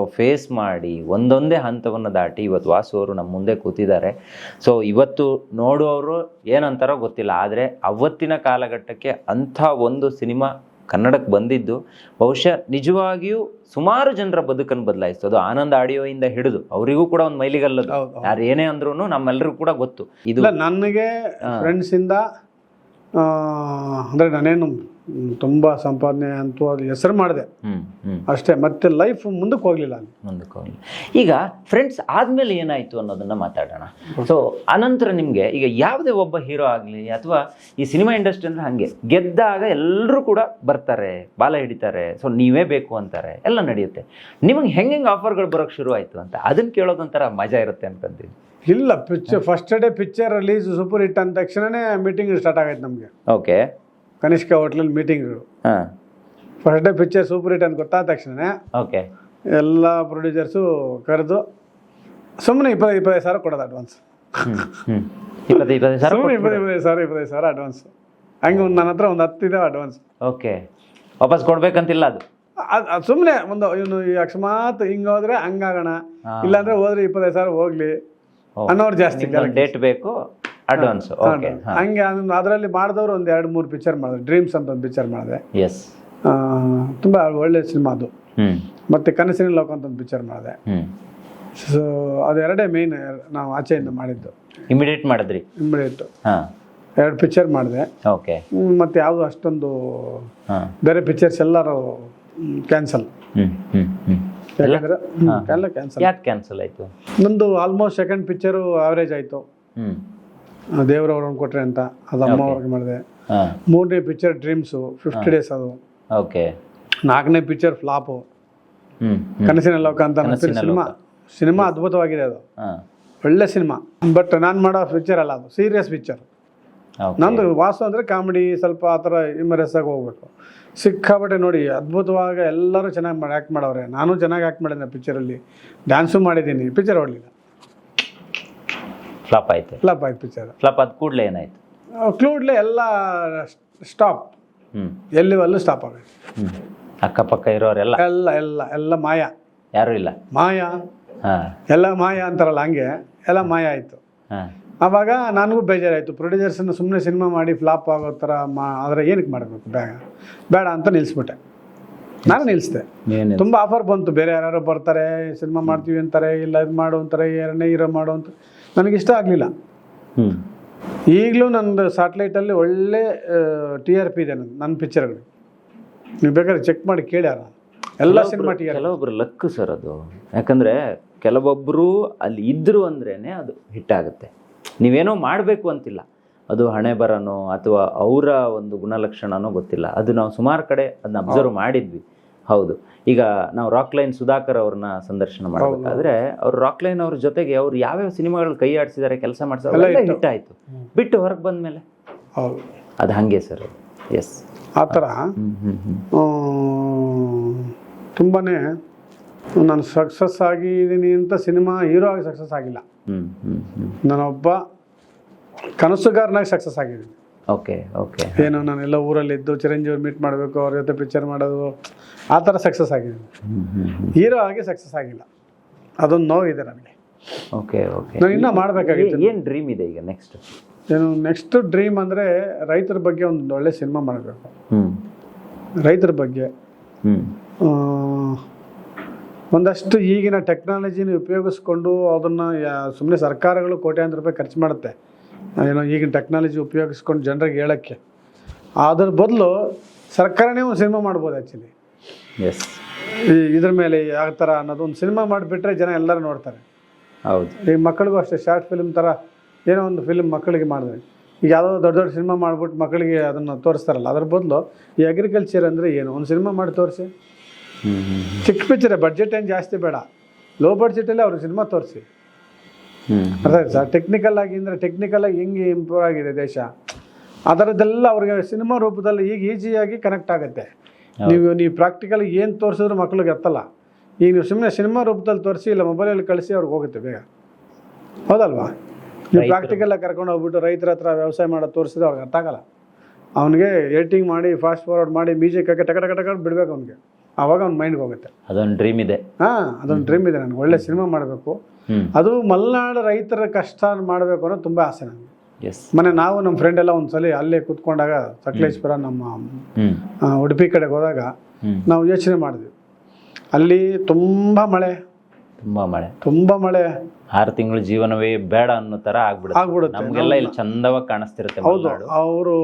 ಫೇಸ್ ಮಾಡಿ ಒಂದೊಂದೇ ಹಂತವನ್ನು ದಾಟಿ ಇವತ್ತು ವಾಸು ಅವರು ನಮ್ಮ ಮುಂದೆ ಕೂತಿದ್ದಾರೆ. ಸೊ ಇವತ್ತು ನೋಡುವವರು ಏನಂತಾರೋ ಗೊತ್ತಿಲ್ಲ. ಆದರೆ ಅವತ್ತಿನ ಕಾಲಘಟ್ಟಕ್ಕೆ ಅಂಥ ಒಂದು ಸಿನಿಮಾ ಕನ್ನಡಕ್ಕೆ ಬಂದಿದ್ದು ಬಹುಶಃ ನಿಜವಾಗಿಯೂ ಸುಮಾರು ಜನರ ಬದುಕನ್ನು ಬದಲಾಯಿಸ್ತು. ಅದು ಆನಂದ್ ಆಡಿಯೋಯಿಂದ ಹಿಡಿದು ಅವರಿಗೂ ಕೂಡ ಒಂದು ಮೈಲಿಗಲ್ಲದು. ಯಾರು ಏನೇ ಅಂದ್ರೂ ನಮ್ಮೆಲ್ಲರೂ ಕೂಡ ಗೊತ್ತು. ಇದು ನನಗೆ ಫ್ರೆಂಡ್ಸಿಂದ ಅಂದರೆ ನಾನೇನು ತುಂಬ ಸಂಪಾದನೆ ಅಂತೂ ಅದು ಹೆಸರು ಮಾಡಿದೆ. ಅಷ್ಟೇ ಮತ್ತೆ ಲೈಫ್ ಮುಂದಕ್ಕೆ ಹೋಗಲಿಲ್ಲ ಮುಂದಕ್ಕೆ ಹೋಗಲಿಲ್ಲ. ಈಗ ಫ್ರೆಂಡ್ಸ್ ಆದ್ಮೇಲೆ ಏನಾಯ್ತು ಅನ್ನೋದನ್ನ ಮಾತಾಡೋಣ. ಸೊ ಅನಂತರ ನಿಮಗೆ ಈಗ ಯಾವುದೇ ಒಬ್ಬ ಹೀರೋ ಆಗಲಿ ಅಥವಾ ಈ ಸಿನಿಮಾ ಇಂಡಸ್ಟ್ರಿ ಅಂದ್ರೆ ಹಾಗೆ ಗೆದ್ದಾಗ ಎಲ್ಲರೂ ಕೂಡ ಬರ್ತಾರೆ ಬಾಲ ಹಿಡಿತಾರೆ ಸೊ ನೀವೇ ಬೇಕು ಅಂತಾರೆ ಎಲ್ಲ ನಡೆಯುತ್ತೆ. ನಿಮಗೆ ಹೆಂಗೆ ಆಫರ್ಗಳು ಬರೋಕ್ಕೆ ಶುರು ಆಯ್ತು ಅಂತ ಅದನ್ನ ಕೇಳೋದೊಂಥರ ಮಜಾ ಇರುತ್ತೆ ಅನ್ಕೊಂತೀನಿ. ಇಲ್ಲ picture first day picture release super hit ಅಂದ ತಕ್ಷಣನೇ ಮೀಟಿಂಗ್ ಸ್ಟಾರ್ಟ್ ಆಗೈತೆ ನಮಗೆ. ಓಕೆ ಕನಿಷ್ಕ ಹೋಟ್ಲಲ್ಲಿ ಮೀಟಿಂಗ್ ಹಾಂ. First day picture super hit ಅಂತ ಗೊತ್ತಾದ ತಕ್ಷಣ ಓಕೆ ಎಲ್ಲ ಪ್ರೊಡ್ಯೂಸರ್ಸು ಕರೆದು ಸುಮ್ಮನೆ ಇಪ್ಪತ್ತು ಇಪ್ಪತ್ತೈದು ಸಾವಿರ ಕೊಡೋದು ಅಡ್ವಾನ್ಸ್ ಇಪ್ಪತ್ತೈದು ಸುಮ್ಮನೆ ಇಪ್ಪತ್ತು ಇಪ್ಪತ್ತೈದು ಸಾವಿರ ಇಪ್ಪತ್ತೈದು ಸಾವಿರ ಅಡ್ವಾನ್ಸ್ ಹಂಗೆ ಒಂದು ನನ್ನ ಹತ್ರ ಒಂದು ಹತ್ತು ಅಡ್ವಾನ್ಸ್ ಓಕೆ ವಾಪಸ್ ಕೊಡ್ಬೇಕಂತಿಲ್ಲ ಅದು? ಅದು ಸುಮ್ಮನೆ ಒಂದು ಇವನು ಅಕಸ್ಮಾತ್ ಹಿಂಗೆ ಹೋದ್ರೆ ಹಂಗಾಗೋಣ. ಇಲ್ಲಾಂದ್ರೆ ಹೋದ್ರೆ ಇಪ್ಪತ್ತೈದು ಸಾವಿರ ಹೋಗ್ಲಿ. ಅನ್ನೋರು ಜಾಸ್ತಿ ಡೇಟ್ ಬೇಕು. ಅಡ್ವಾನ್ಸ್ ಓಕೆ ಹಂಗೆ ಅದರಲ್ಲಿ ಮಾಡಿದವರು ಒಂದು ಎರಡು ಮೂರು ಪಿಕ್ಚರ್ ಮಾಡಿದೆ ಡ್ರೀಮ್ಸ್ ಅಂತ ಒಂದು ಪಿಕ್ಚರ್ ಮಾಡಿದೆ. ಎಸ್ ತುಂಬ ಒಳ್ಳೆ ಸಿನಿಮಾ ಅದು. ಮತ್ತೆ ಕನಸಿನ ಲೋಕ ಅಂತ ಒಂದು ಪಿಕ್ಚರ್ ಮಾಡಿದೆ. ಸೊ ಅದೆರಡೇ ಮೇನ್ ನಾವು ಆಚೆಯಿಂದ ಮಾಡಿದ್ದು. ಇಮಿಡಿಯೇಟ್ ಮಾಡಿದ್ರಿ? ಇಮಿಡಿಯೇಟ್ ಹಾ. ಎರಡು ಪಿಕ್ಚರ್ ಮಾಡಿದೆ. ಓಕೆ ಮತ್ತೆ ಯಾವುದು ಅಷ್ಟೊಂದು ಬೇರೆ ಪಿಕ್ಚರ್ಸ್ ಎಲ್ಲರೂ ಕ್ಯಾನ್ಸಲ್ ಹ್ಮ್ ಹ್ಮ್ ಹ್ಮ್. ಯಾಕಂದ್ರೆ ಎಲ್ಲ ಕ್ಯಾನ್ಸಲ್ ಯಾಕೆ ಕ್ಯಾನ್ಸಲ್ ಆಯ್ತು? ನಂದು ಆಲ್ಮೋಸ್ಟ್ ಸೆಕೆಂಡ್ ಪಿಕ್ಚರು ಆವ್ರೇಜ್ ಆಯಿತು. ದೇವರವ್ರನ್ನ ಕೊಟ್ರೆ ಅಂತ ಅದು ಅಮ್ಮ ಅವ್ರಿಗೆ ಮಾಡಿದೆ. ಮೂರನೇ ಪಿಕ್ಚರ್ ಡ್ರೀಮ್ಸು ಫಿಫ್ಟಿ ಡೇಸ್ ಅದು. ಓಕೆ ನಾಲ್ಕನೇ ಪಿಕ್ಚರ್ ಫ್ಲಾಪು ಕನಸಿನ ಲೋಕ ಅಂತ ಸಿನಿಮಾ. ಸಿನಿಮಾ ಅದ್ಭುತವಾಗಿದೆ ಅದು. ಒಳ್ಳೆ ಸಿನಿಮಾ. ಬಟ್ ನಾನು ಮಾಡೋ ಪಿಕ್ಚರ್ ಅಲ್ಲ ಅದು. ಸೀರಿಯಸ್ ಪಿಕ್ಚರ್ ನಂದು ವಾಸು ಅಂದರೆ ಕಾಮಿಡಿ ಸ್ವಲ್ಪ ಆ ಥರ ಇಮರೆಸ್ ಆಗಿ ಹೋಗ್ಬೇಕು. ಸಿಕ್ಕಾಬಟ್ಟೆ ನೋಡಿ ಅದ್ಭುತವಾಗಿ ಎಲ್ಲರೂ ಚೆನ್ನಾಗಿ ಮಾಡಿ ಆ್ಯಕ್ಟ್ ಮಾಡವ್ರೆ. ನಾನು ಚೆನ್ನಾಗಿ ಆ್ಯಕ್ಟ್ ಮಾಡಿದ್ದೆ ಪಿಕ್ಚರಲ್ಲಿ ಡ್ಯಾನ್ಸು ಮಾಡಿದ್ದೀನಿ. ಪಿಕ್ಚರ್ ಹೊಡಲಿಲ್ಲ ಫ್ಲಾಪ್ ಆಯ್ತು. ಫ್ಲಾಪ್ ಆಯ್ತು ಪಿಕ್ಚರ್ ಫ್ಲಾಪ್ ಆದ ಕೂಡಲೇ ಏನಾಯ್ತು? ಕ್ಲೂಡ್ಲೆ ಎಲ್ಲ ಸ್ಟಾಪ್. ಹ್ಮ್. ಎಲ್ಲಿ ಅಲ್ಲೂ ಸ್ಟಾಪ್ ಆಗುತ್ತೆ ಅಕ್ಕಪಕ್ಕ ಇರೋರೆಲ್ಲ? ಎಲ್ಲ ಎಲ್ಲ ಎಲ್ಲ ಮಾಯ. ಯಾರು ಇಲ್ಲ? ಮಾಯ. ಹಾ. ಎಲ್ಲ ಮಾಯ ಅಂತಾರಲ್ಲ ಹಂಗೆ. ಎಲ್ಲ ಮಾಯ ಆಯಿತು. ಹಾ. ಆವಾಗ ನನಗೂ ಬೇಜಾರಾಯಿತು. ಪ್ರೊಡ್ಯೂಸರ್ಸನ್ನು ಸುಮ್ಮನೆ ಸಿನಿಮಾ ಮಾಡಿ ಫ್ಲಾಪ್ ಆಗೋ ಥರ ಮಾ ಆದರೆ ಏನಕ್ಕೆ ಮಾಡಬೇಕು? ಬೇಗ. ಬೇಡ ಅಂತ ನಿಲ್ಲಿಸ್ಬಿಟ್ಟೆ ನಾನು ನಿಲ್ಲಿಸ್ದೆ ನೀವೇನು ತುಂಬ ಆಫರ್ ಬಂತು. ಬೇರೆ ಯಾರು ಬರ್ತಾರೆ ಸಿನಿಮಾ ಮಾಡ್ತೀವಿ ಅಂತಾರೆ ಇಲ್ಲ ಇದು ಮಾಡು ಅಂತಾರೆ ಎರಡನೇ ಹೀರೋ ಮಾಡು ಅಂತ. ನನಗಿಷ್ಟ ಆಗಲಿಲ್ಲ. ಈಗಲೂ ನನ್ನದು ಸ್ಯಾಟ್ಲೈಟಲ್ಲಿ ಒಳ್ಳೆ ಟಿ ಆರ್ ಪಿ ಇದೆ ನನ್ನ ನನ್ನ ಪಿಕ್ಚರ್ಗಳು ನೀವು ಬೇಕಾದ್ರೆ ಚೆಕ್ ಮಾಡಿ ಕೇಳ್ಯಾರ. ಎಲ್ಲ ಸಿನಿಮಾ ಟಿ ಆರ್ ಕೆಲವೊಬ್ರು ಲಕ್ ಸರ್ ಅದು. ಯಾಕಂದರೆ ಕೆಲವೊಬ್ಬರು ಅಲ್ಲಿ ಇದ್ದರು ಅಂದ್ರೇ ಅದು ಹಿಟ್ ಆಗುತ್ತೆ. ನೀವೇನೋ ಮಾಡಬೇಕು ಅಂತಿಲ್ಲ. ಅದು ಹಣೆ ಬರನೋ ಅಥವಾ ಅವರ ಒಂದು ಗುಣಲಕ್ಷಣನೋ ಗೊತ್ತಿಲ್ಲ. ಅದು ನಾವು ಸುಮಾರು ಕಡೆ ಅದನ್ನ ಅಬ್ಸರ್ವ್ ಮಾಡಿದ್ವಿ. ಹೌದು. ಈಗ ನಾವು ರಾಕ್ ಲೈನ್ ಸುಧಾಕರ್ ಅವ್ರನ್ನ ಸಂದರ್ಶನ ಮಾಡಬೇಕಾದ್ರೆ ಅವ್ರು ರಾಕ್ಲೈನ್ ಅವ್ರ ಜೊತೆಗೆ ಅವ್ರು ಯಾವ್ಯಾವ ಸಿನಿಮಾಗಳು ಕೈ ಆಡಿಸಿದ್ದಾರೆ ಕೆಲಸ ಮಾಡಿಸಿದ್ರೆ. ಹಿಟ್ ಆಯ್ತು ಬಿಟ್ಟು ಹೊರಗೆ ಬಂದ ಮೇಲೆ ಅದು ಹಂಗೆ ಸರ್ ಎಸ್ ಆ ಥರ? ತುಂಬಾ ನಾನು ಸಕ್ಸಸ್ ಆಗಿದ್ದೀನಿ ಅಂತ ಸಿನಿಮಾ ಹೀರೋ ಆಗಿ ಸಕ್ಸಸ್ ಆಗಿಲ್ಲ. ನಾನೊಬ್ಬ ಕನಸುಗಾರನಾಗಿ ಸಕ್ಸಸ್ ಆಗಿದ್ದೀನಿ. Okay okay. ಏನು ನಾನೆಲ್ಲ ಊರಲ್ಲಿದ್ದು ಚಿರಂಜೀವಿ ಮೀಟ್ ಮಾಡಬೇಕು ಅವ್ರ ಜೊತೆ ಪಿಕ್ಚರ್ ಮಾಡೋದು ಆ ಥರ ಸಕ್ಸಸ್ ಆಗಿದೆ. ಹೀರೋ ಆಗಿ ಸಕ್ಸಸ್ ಆಗಿಲ್ಲ. ಅದೊಂದು ನೋವಿದೆ ನನಗೆ. Okay okay. ನಾನು ಇನ್ನೂ ಮಾಡಬೇಕಾಗಿತ್ತು. ಏನು ಡ್ರೀಮ್ ಇದೆ ಈಗ ನೆಕ್ಸ್ಟ್ ಏನು ನೆಕ್ಸ್ಟ್ ಡ್ರೀಮ್ ಅಂದರೆ ರೈತರ ಬಗ್ಗೆ ಒಂದು ಒಳ್ಳೆ ಸಿನಿಮಾ ಮಾಡಬೇಕು. ರೈತರ ಬಗ್ಗೆ. ಒಂದಷ್ಟು ಈಗಿನ ಟೆಕ್ನಾಲಜಿನ ಉಪಯೋಗಿಸ್ಕೊಂಡು ಅದನ್ನು ಸುಮ್ಮನೆ ಸರ್ಕಾರಗಳು ಕೋಟ್ಯಾಂತರ ರೂಪಾಯಿ ಖರ್ಚು ಮಾಡುತ್ತೆ. ಏನೋ ಈಗಿನ ಟೆಕ್ನಾಲಜಿ ಉಪಯೋಗಿಸ್ಕೊಂಡು ಜನರಿಗೆ ಹೇಳೋಕ್ಕೆ. ಅದ್ರ ಬದಲು ಸರ್ಕಾರನೇ ಒಂದು ಸಿನಿಮಾ ಮಾಡ್ಬೋದು ಆ್ಯಕ್ಚುಲಿ ಎಸ್ ಇದ್ರ ಮೇಲೆ ಯಾವ ಥರ ಅನ್ನೋದು ಒಂದು ಸಿನಿಮಾ ಮಾಡಿಬಿಟ್ರೆ ಜನ ಎಲ್ಲರೂ ನೋಡ್ತಾರೆ. ಹೌದು. ಈಗ ಮಕ್ಕಳಿಗೂ ಅಷ್ಟೇ ಶಾರ್ಟ್ ಫಿಲ್ಮ್ ಥರ ಏನೋ ಒಂದು ಫಿಲ್ಮ್ ಮಕ್ಕಳಿಗೆ ಮಾಡಿದ್ರೆ. ಈಗ ಯಾವುದೋ ದೊಡ್ಡ ದೊಡ್ಡ ಸಿನಿಮಾ ಮಾಡಿಬಿಟ್ಟು ಮಕ್ಕಳಿಗೆ ಅದನ್ನು ತೋರಿಸ್ತಾರಲ್ಲ ಅದ್ರ ಬದಲು ಈ ಅಗ್ರಿಕಲ್ಚರ್ ಅಂದರೆ ಏನು? ಒಂದು ಸಿನಿಮಾ ಮಾಡಿ ತೋರಿಸಿ. ಚಿಕ್ಕ ಪಿಕ್ಚರೇ ಬಡ್ಜೆಟ್ ಏನು ಜಾಸ್ತಿ ಬೇಡ. ಲೋ ಬಡ್ಜೆಟಲ್ಲಿ ಅವ್ರಿಗೆ ಸಿನಿಮಾ ತೋರಿಸಿ. ಅರ್ಥ ಆಯ್ತು? ಸರ್ ಟೆಕ್ನಿಕಲ್ ಆಗಿ ಅಂದರೆ ಟೆಕ್ನಿಕಲ್ ಆಗಿ ಹೆಂಗೆ ಇಂಪ್ರೂವ್ ಆಗಿದೆ ದೇಶ? ಅದರದ್ದೆಲ್ಲ ಅವ್ರಿಗೆ ಸಿನಿಮಾ ರೂಪದಲ್ಲಿ ಈಗ ಈಸಿಯಾಗಿ ಕನೆಕ್ಟ್ ಆಗುತ್ತೆ. ನೀವು ನೀವು ಪ್ರಾಕ್ಟಿಕಲ್ ಏನು ತೋರಿಸಿದ್ರು ಮಕ್ಳಿಗೆ ಎತ್ತಲ್ಲ. ಈಗ ನೀವು ಸುಮ್ಮನೆ ಸಿನಿಮಾ ರೂಪದಲ್ಲಿ ತೋರಿಸಿ ಇಲ್ಲ ಮೊಬೈಲಲ್ಲಿ ಕಳಿಸಿ ಅವ್ರಿಗೆ ಹೋಗುತ್ತೆ ಬೇಗ. ಹೌದಲ್ವಾ? ನೀವು ಪ್ರಾಕ್ಟಿಕಲ್ ಆಗಿ ಕರ್ಕೊಂಡು ಹೋಗ್ಬಿಟ್ಟು ರೈತರ ಹತ್ರ ವ್ಯವಸಾಯ ಮಾಡೋ ತೋರಿಸಿದ್ರೆ ಅವ್ರಿಗೆ ಅರ್ಥ ಆಗಲ್ಲ. ಅವನಿಗೆ ಎಡಿಟಿಂಗ್ ಮಾಡಿ ಫಾಸ್ಟ್ ಫಾರ್ವರ್ಡ್ ಮಾಡಿ ಮ್ಯೂಸಿಕ್ ಹಾಕಿ ಟಕ ಟಕ ಟಕ ಬಿಡ್ಬೇಕು ಅವ್ನಿಗೆ. ಆವಾಗ ಅವ್ನ ಮೈಂಡ್ಗೆ ಹೋಗುತ್ತೆ. ಅದೊಂದು ಡ್ರೀಮ್ ಇದೆ. ಹಾಂ ಅದೊಂದು ಡ್ರೀಮ್ ಇದೆ. ನನಗೆ ಒಳ್ಳೆ ಸಿನಿಮಾ ಮಾಡಬೇಕು. ಅದು ಮಲೆನಾಡು ರೈತರ ಕಷ್ಟ ಮಾಡಬೇಕು ಅನ್ನೋದು ತುಂಬ ಆಸೆ ನನಗೆ ಎಸ್ ಮನೆ ನಾವು ನಮ್ಮ ಫ್ರೆಂಡ್ ಎಲ್ಲ ಒಂದ್ಸಲಿ ಅಲ್ಲೇ ಕೂತ್ಕೊಂಡಾಗ ಸಕಲೇಶ್ವರ ನಮ್ಮ ಉಡುಪಿ ಕಡೆಗೆ ಹೋದಾಗ ನಾವು ಯೋಚನೆ ಮಾಡಿದ್ವಿ. ಅಲ್ಲಿ ತುಂಬ ಮಳೆ. ತುಂಬಾ ಮಳೆ. ತುಂಬಾ ಮಳೆ. ಆರು ತಿಂಗಳು ಜೀವನವೇ ಬೇಡ ಅನ್ನೋ ತರ ಆಗ್ಬಿಡುತ್ತೆ. ನಮಗೆಲ್ಲ ಇಲ್ಲಿ ಚಂದವಾಗಿ ಕಾಣಿಸ್ತಿರುತ್ತೆ ಹೌದು. ಅವರು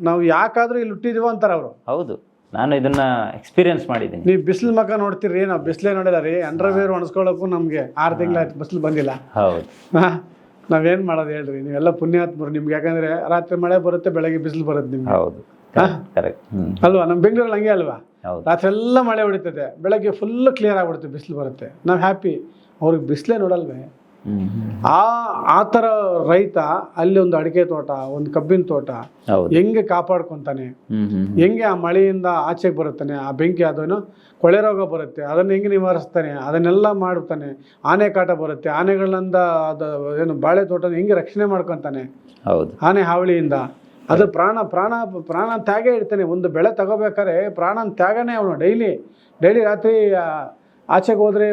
ನಾವು ಯಾಕಾದ್ರೂ ಇಲ್ಲಿ ಹುಟ್ಟಿದೀವೋ ಅಂತಾರೆ ಅವರು. ಹೌದು. ನಾನು ಇದನ್ನ ಎಕ್ಸ್ಪೀರಿಯನ್ಸ್ ಮಾಡಿದ್ದೀನಿ. ನೀವು ಬಿಸಿಲು ಮಕ ನೋಡ್ತೀರಿ ನಾವು ಬಿಸಿಲೇ ನೋಡಿಲ್ಲ ರೀ. ಅಂಡರ್ವೇರ್ ಒಣಸ್ಕೊಳ್ಳೋಕ್ಕೂ ನಮಗೆ ಆರು ತಿಂಗಳಾಯ್ತು ಬಿಸಿಲು ಬಂದಿಲ್ಲ. ಹೌದು. ಹಾಂ ನಾವೇನ್ ಮಾಡೋದು ಹೇಳ್ರಿ ನೀವೆಲ್ಲ ಪುಣ್ಯಾತ್ಮರು. ನಿಮ್ಗೆ ಯಾಕಂದ್ರೆ ರಾತ್ರಿ ಮಳೆ ಬರುತ್ತೆ ಬೆಳಗ್ಗೆ ಬಿಸಿಲು ಬರುತ್ತೆ ನಿಮ್ಗೆ. ಹೌದು. ಕರೆಕ್ಟ್ ಅಲ್ವಾ? ನಮ್ಮ ಬೆಂಗಳೂರಲ್ಲಿ ಹಂಗೆ ಅಲ್ವಾ? ರಾತ್ರಿ ಎಲ್ಲ ಮಳೆ ಹೊಡಿತದೆ. ಬೆಳಗ್ಗೆ ಫುಲ್ ಕ್ಲಿಯರ್ ಆಗ್ಬಿಡುತ್ತೆ ಬಿಸಿಲು ಬರುತ್ತೆ. ನಾವು ಹ್ಯಾಪಿ ಅವ್ರಿಗೆ ಬಿಸಿಲೇ ನೋಡಲ್ವೇ? ಆ ಆ ಥರ ರೈತ ಅಲ್ಲಿ ಒಂದು ಅಡಿಕೆ ತೋಟ ಒಂದು ಕಬ್ಬಿನ ತೋಟ ಹೆಂಗೆ ಕಾಪಾಡ್ಕೊತಾನೆ? ಹೆಂಗೆ ಆ ಮಳೆಯಿಂದ ಆಚೆಗೆ ಬರುತ್ತಾನೆ? ಆ ಬೆಂಕಿ ಅದನ್ನು ಕೊಳೆ ರೋಗ ಬರುತ್ತೆ ಅದನ್ನು ಹೆಂಗೆ ನಿವಾರಿಸ್ತಾನೆ? ಅದನ್ನೆಲ್ಲ ಮಾಡುತ್ತಾನೆ. ಆನೆ ಕಾಟ ಬರುತ್ತೆ ಆನೆಗಳಿಂದ ಅದು ಏನು ಬಾಳೆ ತೋಟನ ಹೆಂಗೆ ರಕ್ಷಣೆ ಮಾಡ್ಕೊತಾನೆ? ಹೌದು. ಆನೆ ಹಾವಳಿಯಿಂದ. ಅದು ಪ್ರಾಣ ಪ್ರಾಣ ಪ್ರಾಣ ತ್ಯಾಗ ಇಡ್ತಾನೆ. ಒಂದು ಬೆಳೆ ತಗೋಬೇಕಾದ್ರೆ ಪ್ರಾಣ ತ್ಯಾಗನೇ ಅವನು ಡೈಲಿ. ಡೈಲಿ ರಾತ್ರಿ ಆಚೆಗೆ ಹೋದರೆ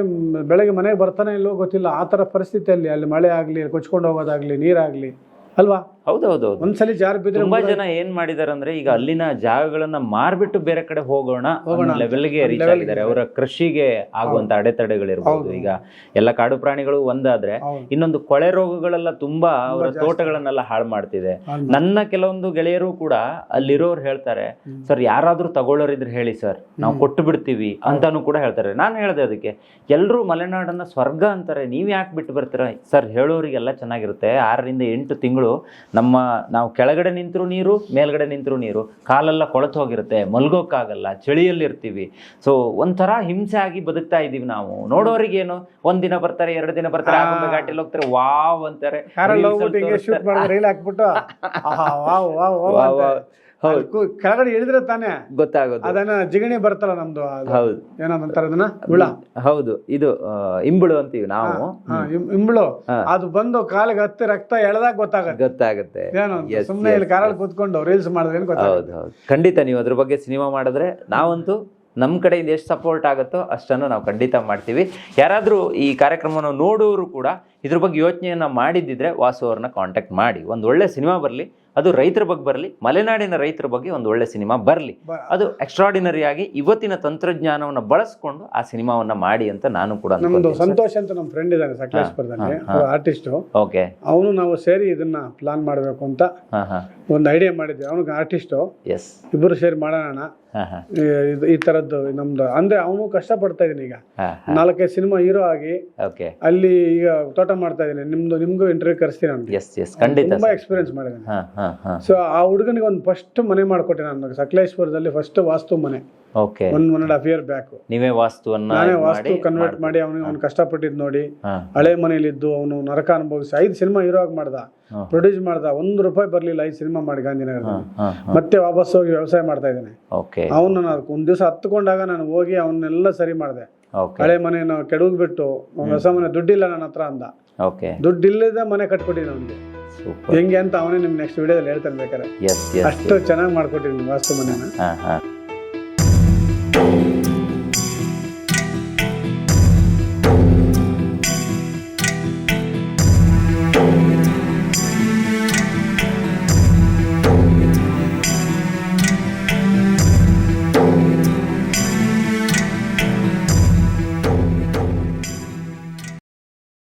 ಬೆಳಗ್ಗೆ ಮನೆಗೆ ಬರ್ತಾನೆ ಇಲ್ಲೋ ಗೊತ್ತಿಲ್ಲ. ಆ ಥರ ಪರಿಸ್ಥಿತಿಯಲ್ಲಿ ಅಲ್ಲಿ ಮಳೆ ಆಗಲಿ ಕೊಚ್ಕೊಂಡು ಹೋಗೋದಾಗ್ಲಿ, ನೀರಾಗಲಿ ಅಲ್ವಾ? ಹೌದು ಹೌದು ಹೌದು ಒಂದ್ಸಲಿ ಜಾರ್ ಬಿದ್ರೆ ತುಂಬಾ ಜನ ಏನ್ ಮಾಡಿದಾರೆ ಅಂದ್ರೆ ಈಗ ಅಲ್ಲಿನ ಜಾಗಗಳನ್ನ ಮಾರ್ಬಿಟ್ಟು ಬೇರೆ ಕಡೆ ಹೋಗೋಣ ಲೆವೆಲ್ಗೆ ರೀಚ್ ಆಗಿದ್ದಾರೆ. ಅವರ ಕೃಷಿಗೆ ಆಗುವಂತ ಅಡೆತಡೆಗಳಿರ್ಬೋದು. ಈಗ ಎಲ್ಲ ಕಾಡು ಪ್ರಾಣಿಗಳು ಒಂದಾದ್ರೆ. ಇನ್ನೊಂದು ಕೊಳೆ ರೋಗಗಳೆಲ್ಲ ತುಂಬಾ ಅವರ ತೋಟಗಳನ್ನೆಲ್ಲ ಹಾಳು ಮಾಡ್ತಿದೆ. ನನ್ನ ಕೆಲವೊಂದು ಗೆಳೆಯರು ಕೂಡ ಅಲ್ಲಿರೋರು ಹೇಳ್ತಾರೆ ಸರ್ ಯಾರಾದ್ರೂ ತಗೊಳ್ಳೋರಿದ್ರೆ ಹೇಳಿ ಸರ್. ನಾವು ಕೊಟ್ಟು ಬಿಡ್ತೀವಿ ಅಂತಾನು ಕೂಡ ಹೇಳ್ತಾರೆ. ನಾನು ಹೇಳ್ದೆ ಅದಕ್ಕೆ ಎಲ್ಲರೂ ಮಲೆನಾಡನ್ನ ಸ್ವರ್ಗ ಅಂತಾರೆ. ನೀವ್ ಯಾಕೆ ಬಿಟ್ಟು ಬರ್ತೀರಾ? ಸರ್ ಹೇಳೋರಿಗೆಲ್ಲ ಚೆನ್ನಾಗಿರುತ್ತೆ. ಆರರಿಂದ ಎಂಟು ತಿಂಗಳು ನಮ್ಮ ನಾವು ಕೆಳಗಡೆ ನಿಂತರೂ ನೀರು ಮೇಲ್ಗಡೆ ನಿಂತರೂ ನೀರು. ಕಾಲೆಲ್ಲ ಕೊಳತು ಹೋಗಿರುತ್ತೆ ಮಲ್ಗೋಕ್ಕಾಗಲ್ಲ ಚಳಿಯಲ್ಲಿರ್ತೀವಿ. ಸೊ ಒಂಥರ ಹಿಂಸೆ ಆಗಿ ಬದುಕ್ತಾ ಇದ್ದೀವಿ ನಾವು. ನೋಡೋರಿಗೇನು ಒಂದ್ ಒಂದಿನ ಬರ್ತಾರೆ ಎರಡು ದಿನ ಬರ್ತಾರೆ ಆಗೊಂಬೆ ಘಾಟಿಯಲ್ಲಿ ಹೋಗ್ತಾರೆ ವಾವ್. ಅಂತಾರೆ. ಹೌದು. ಕೆಳಗಡೆ ಇಳಿದ್ರೆ ತಾನೇ ಗೊತ್ತಾಗೋದು. ಅದನ್ನ ಜಿಗಣಿ ಬರ್ತಲ್ಲ ನಮ್ದು ಹೌದು. ಏನಂತಾರೆ ಅದನ್ನ? ಹುಳ. ಹೌದು. ಇದು ಇಂಬುಳು ಅಂತೀವಿ ನಾವು. ಇಂಬುಳು. ಅದು ಬಂದು ಕಾಲಿಗೆ ಹತ್ತಿ ರಕ್ತ ಎಳೆದಾಗ ಗೊತ್ತಾಗುತ್ತೆ. ಗೊತ್ತಾಗುತ್ತೆ. ಏನು. ಸುಮ್ನೆ ಇಲ್ಲಿ ಕಾರಲ್ಲಿ. ಕೂತ್ಕೊಂಡು ರೀಲ್ಸ್ ಮಾಡಿದ್ರೆ ಏನು ಗೊತ್ತಾಗುತ್ತೆ? ಹೌದು ಹೌದು. ಖಂಡಿತ ನೀವು ಅದ್ರ ಬಗ್ಗೆ ಸಿನಿಮಾ ಮಾಡಿದ್ರೆ ನಾವಂತೂ ನಮ್ಮ ಕಡೆಯಿಂದ ಎಷ್ಟು ಸಪೋರ್ಟ್ ಆಗುತ್ತೋ ಅಷ್ಟನ್ನು ನಾವು ಖಂಡಿತ ಮಾಡ್ತೀವಿ. ಯಾರಾದರೂ ಈ ಕಾರ್ಯಕ್ರಮವನ್ನು ನೋಡೋರು ಕೂಡ ಇದ್ರ ಬಗ್ಗೆ ಯೋಚನೆಯನ್ನು ಮಾಡಿದ್ದಿದ್ರೆ ವಾಸು ಅವ್ರನ್ನ ಕಾಂಟ್ಯಾಕ್ಟ್ ಮಾಡಿ. ಒಂದು ಒಳ್ಳೆ ಸಿನಿಮಾ ಬರಲಿ. ಅದು ರೈತರ ಬಗ್ಗೆ ಬರಲಿ ಮಲೆನಾಡಿನ ರೈತರ ಬಗ್ಗೆ ಒಂದು ಒಳ್ಳೆ ಸಿನಿಮಾ ಬರಲಿ. ಅದು ಎಕ್ಸ್ಟ್ರಾಡಿನರಿ ಆಗಿ ಇವತ್ತಿನ ತಂತ್ರಜ್ಞಾನವನ್ನು ಬಳಸ್ಕೊಂಡು ಆ ಸಿನಿಮಾವನ್ನ ಮಾಡಿ ಅಂತ ನಾನು ಕೂಡ ನಮ್ದು ಸಂತೋಷ್ ಅಂತ ನಮ್ಮ ಫ್ರೆಂಡ್ ಇದ್ದಾನೆ ಸಕಲೇಶ್ಪುರದಲ್ಲಿ ಆರ್ಟಿಸ್ಟ್ ಓಕೆ ಅವನು ನಾವು ಸೇರಿ ಇದನ್ನ ಪ್ಲಾನ್ ಮಾಡಬೇಕು ಅಂತ ಒಂದು ಐಡಿಯಾ ಮಾಡಿದ್ವಿ. ಅವನಿಗೆ ಆರ್ಟಿಸ್ಟ್ ಎಸ್ ಇಬ್ಬರು ಸೇರಿ ಮಾಡೋಣ ಈ- ತರದ್ದು ನಮ್ದು. ಅಂದ್ರೆ ಅವನು ಕಷ್ಟ ಪಡ್ತಾ ಇದೀನಿ ಈಗ ನಾಲ್ಕೈದು ಸಿನಿಮಾ ಹೀರೋ ಆಗಿ ಓಕೆ ಅಲ್ಲಿ ಈಗ ತೋಟ ಮಾಡ್ತಾ ಇದೀನಿ ನಿಮ್ದು ನಿಮ್ಗೂ ಇಂಟರ್ವ್ಯೂ ಕರೆಸ್ತೀನಿ ಅವ್ನಿಗೆ ಎಸ್ ಎಸ್ ಖಂಡಿತ ತುಂಬಾ ಎಕ್ಸ್ಪೀರಿಯನ್ಸ್ ಮಾಡಿದ್ದೀನಿ. ಸೊ ಆ ಹುಡುಗನಿಗೆ ಒಂದು ಫಸ್ಟ್ ಮನೆ ಮಾಡಿಕೊಟ್ಟೆ ನಾನು. ಸಕಲೇಶ್ವರದಲ್ಲಿ ಫಸ್ಟ್ ವಾಸ್ತು ಮನೆ. Okay. One one and half year back ನೀವೇ ವಾಸ್ತುವನ್ನ ನಾನೇ ವಾಸ್ತು ಕನ್ವರ್ಟ್ ಮಾಡಿ ಅವನಿಗೆ ಅವ್ನು ಕಷ್ಟಪಟ್ಟಿದ್ ನೋಡಿ. ಹಳೆ ಮನೇಲಿದ್ದು ಅವನು ನರಕ ಅನುಭವಿಸಿ ಐದು ಸಿನಿಮಾ ಹೀರೋ ಆಗಿ ಮಾಡ್ದ. ಪ್ರೊಡ್ಯೂಸ್ ಮಾಡ್ದ. ಒಂದ್ ರೂಪಾಯಿ ಬರ್ಲಿಲ್ಲ ಐದು ಸಿನಿಮಾ ಮಾಡಿ ಗಾಂಧಿನಗರದಲ್ಲಿ. ಮತ್ತೆ ವಾಪಸ್ ಹೋಗಿ ವ್ಯವಸಾಯ ಮಾಡ್ತಾ ಇದ್ದಾನೆ. ಅವನು ನಾನು ಒಂದು ದಿವಸ ಹತ್ಕೊಂಡಾಗ ನಾನು ಹೋಗಿ ಅವನ್ನೆಲ್ಲ ಸರಿ ಮಾಡಿದೆ. ಹಳೆ ಮನೆಯನ್ನು ಕೆಡವ್ಬಿಟ್ಟು ಅವ್ನ್ ಹೊಸ ಮನೆ ದುಡ್ಡಿಲ್ಲ ನನ್ನ ಹತ್ರ ಅಂದ. ಓಕೆ. ದುಡ್ಡು ಇಲ್ಲದ ಮನೆ ಕಟ್ಕೊಟ್ಟಿದ್ದೀನಿ ಅವನಿಗೆ. ಹೆಂಗೆ ಅಂತ ಅವನೇ ನಿಮ್ ನೆಕ್ಸ್ಟ್ ವಿಡಿಯೋದಲ್ಲಿ ಹೇಳ್ತಾನೆ ಬೇಕಾದ್ರೆ. ಅಷ್ಟು ಚೆನ್ನಾಗಿ ಮಾಡ್ಕೊಟ್ಟಿದ್ದೀನಿ ವಾಸ್ತು ಮನೆನ.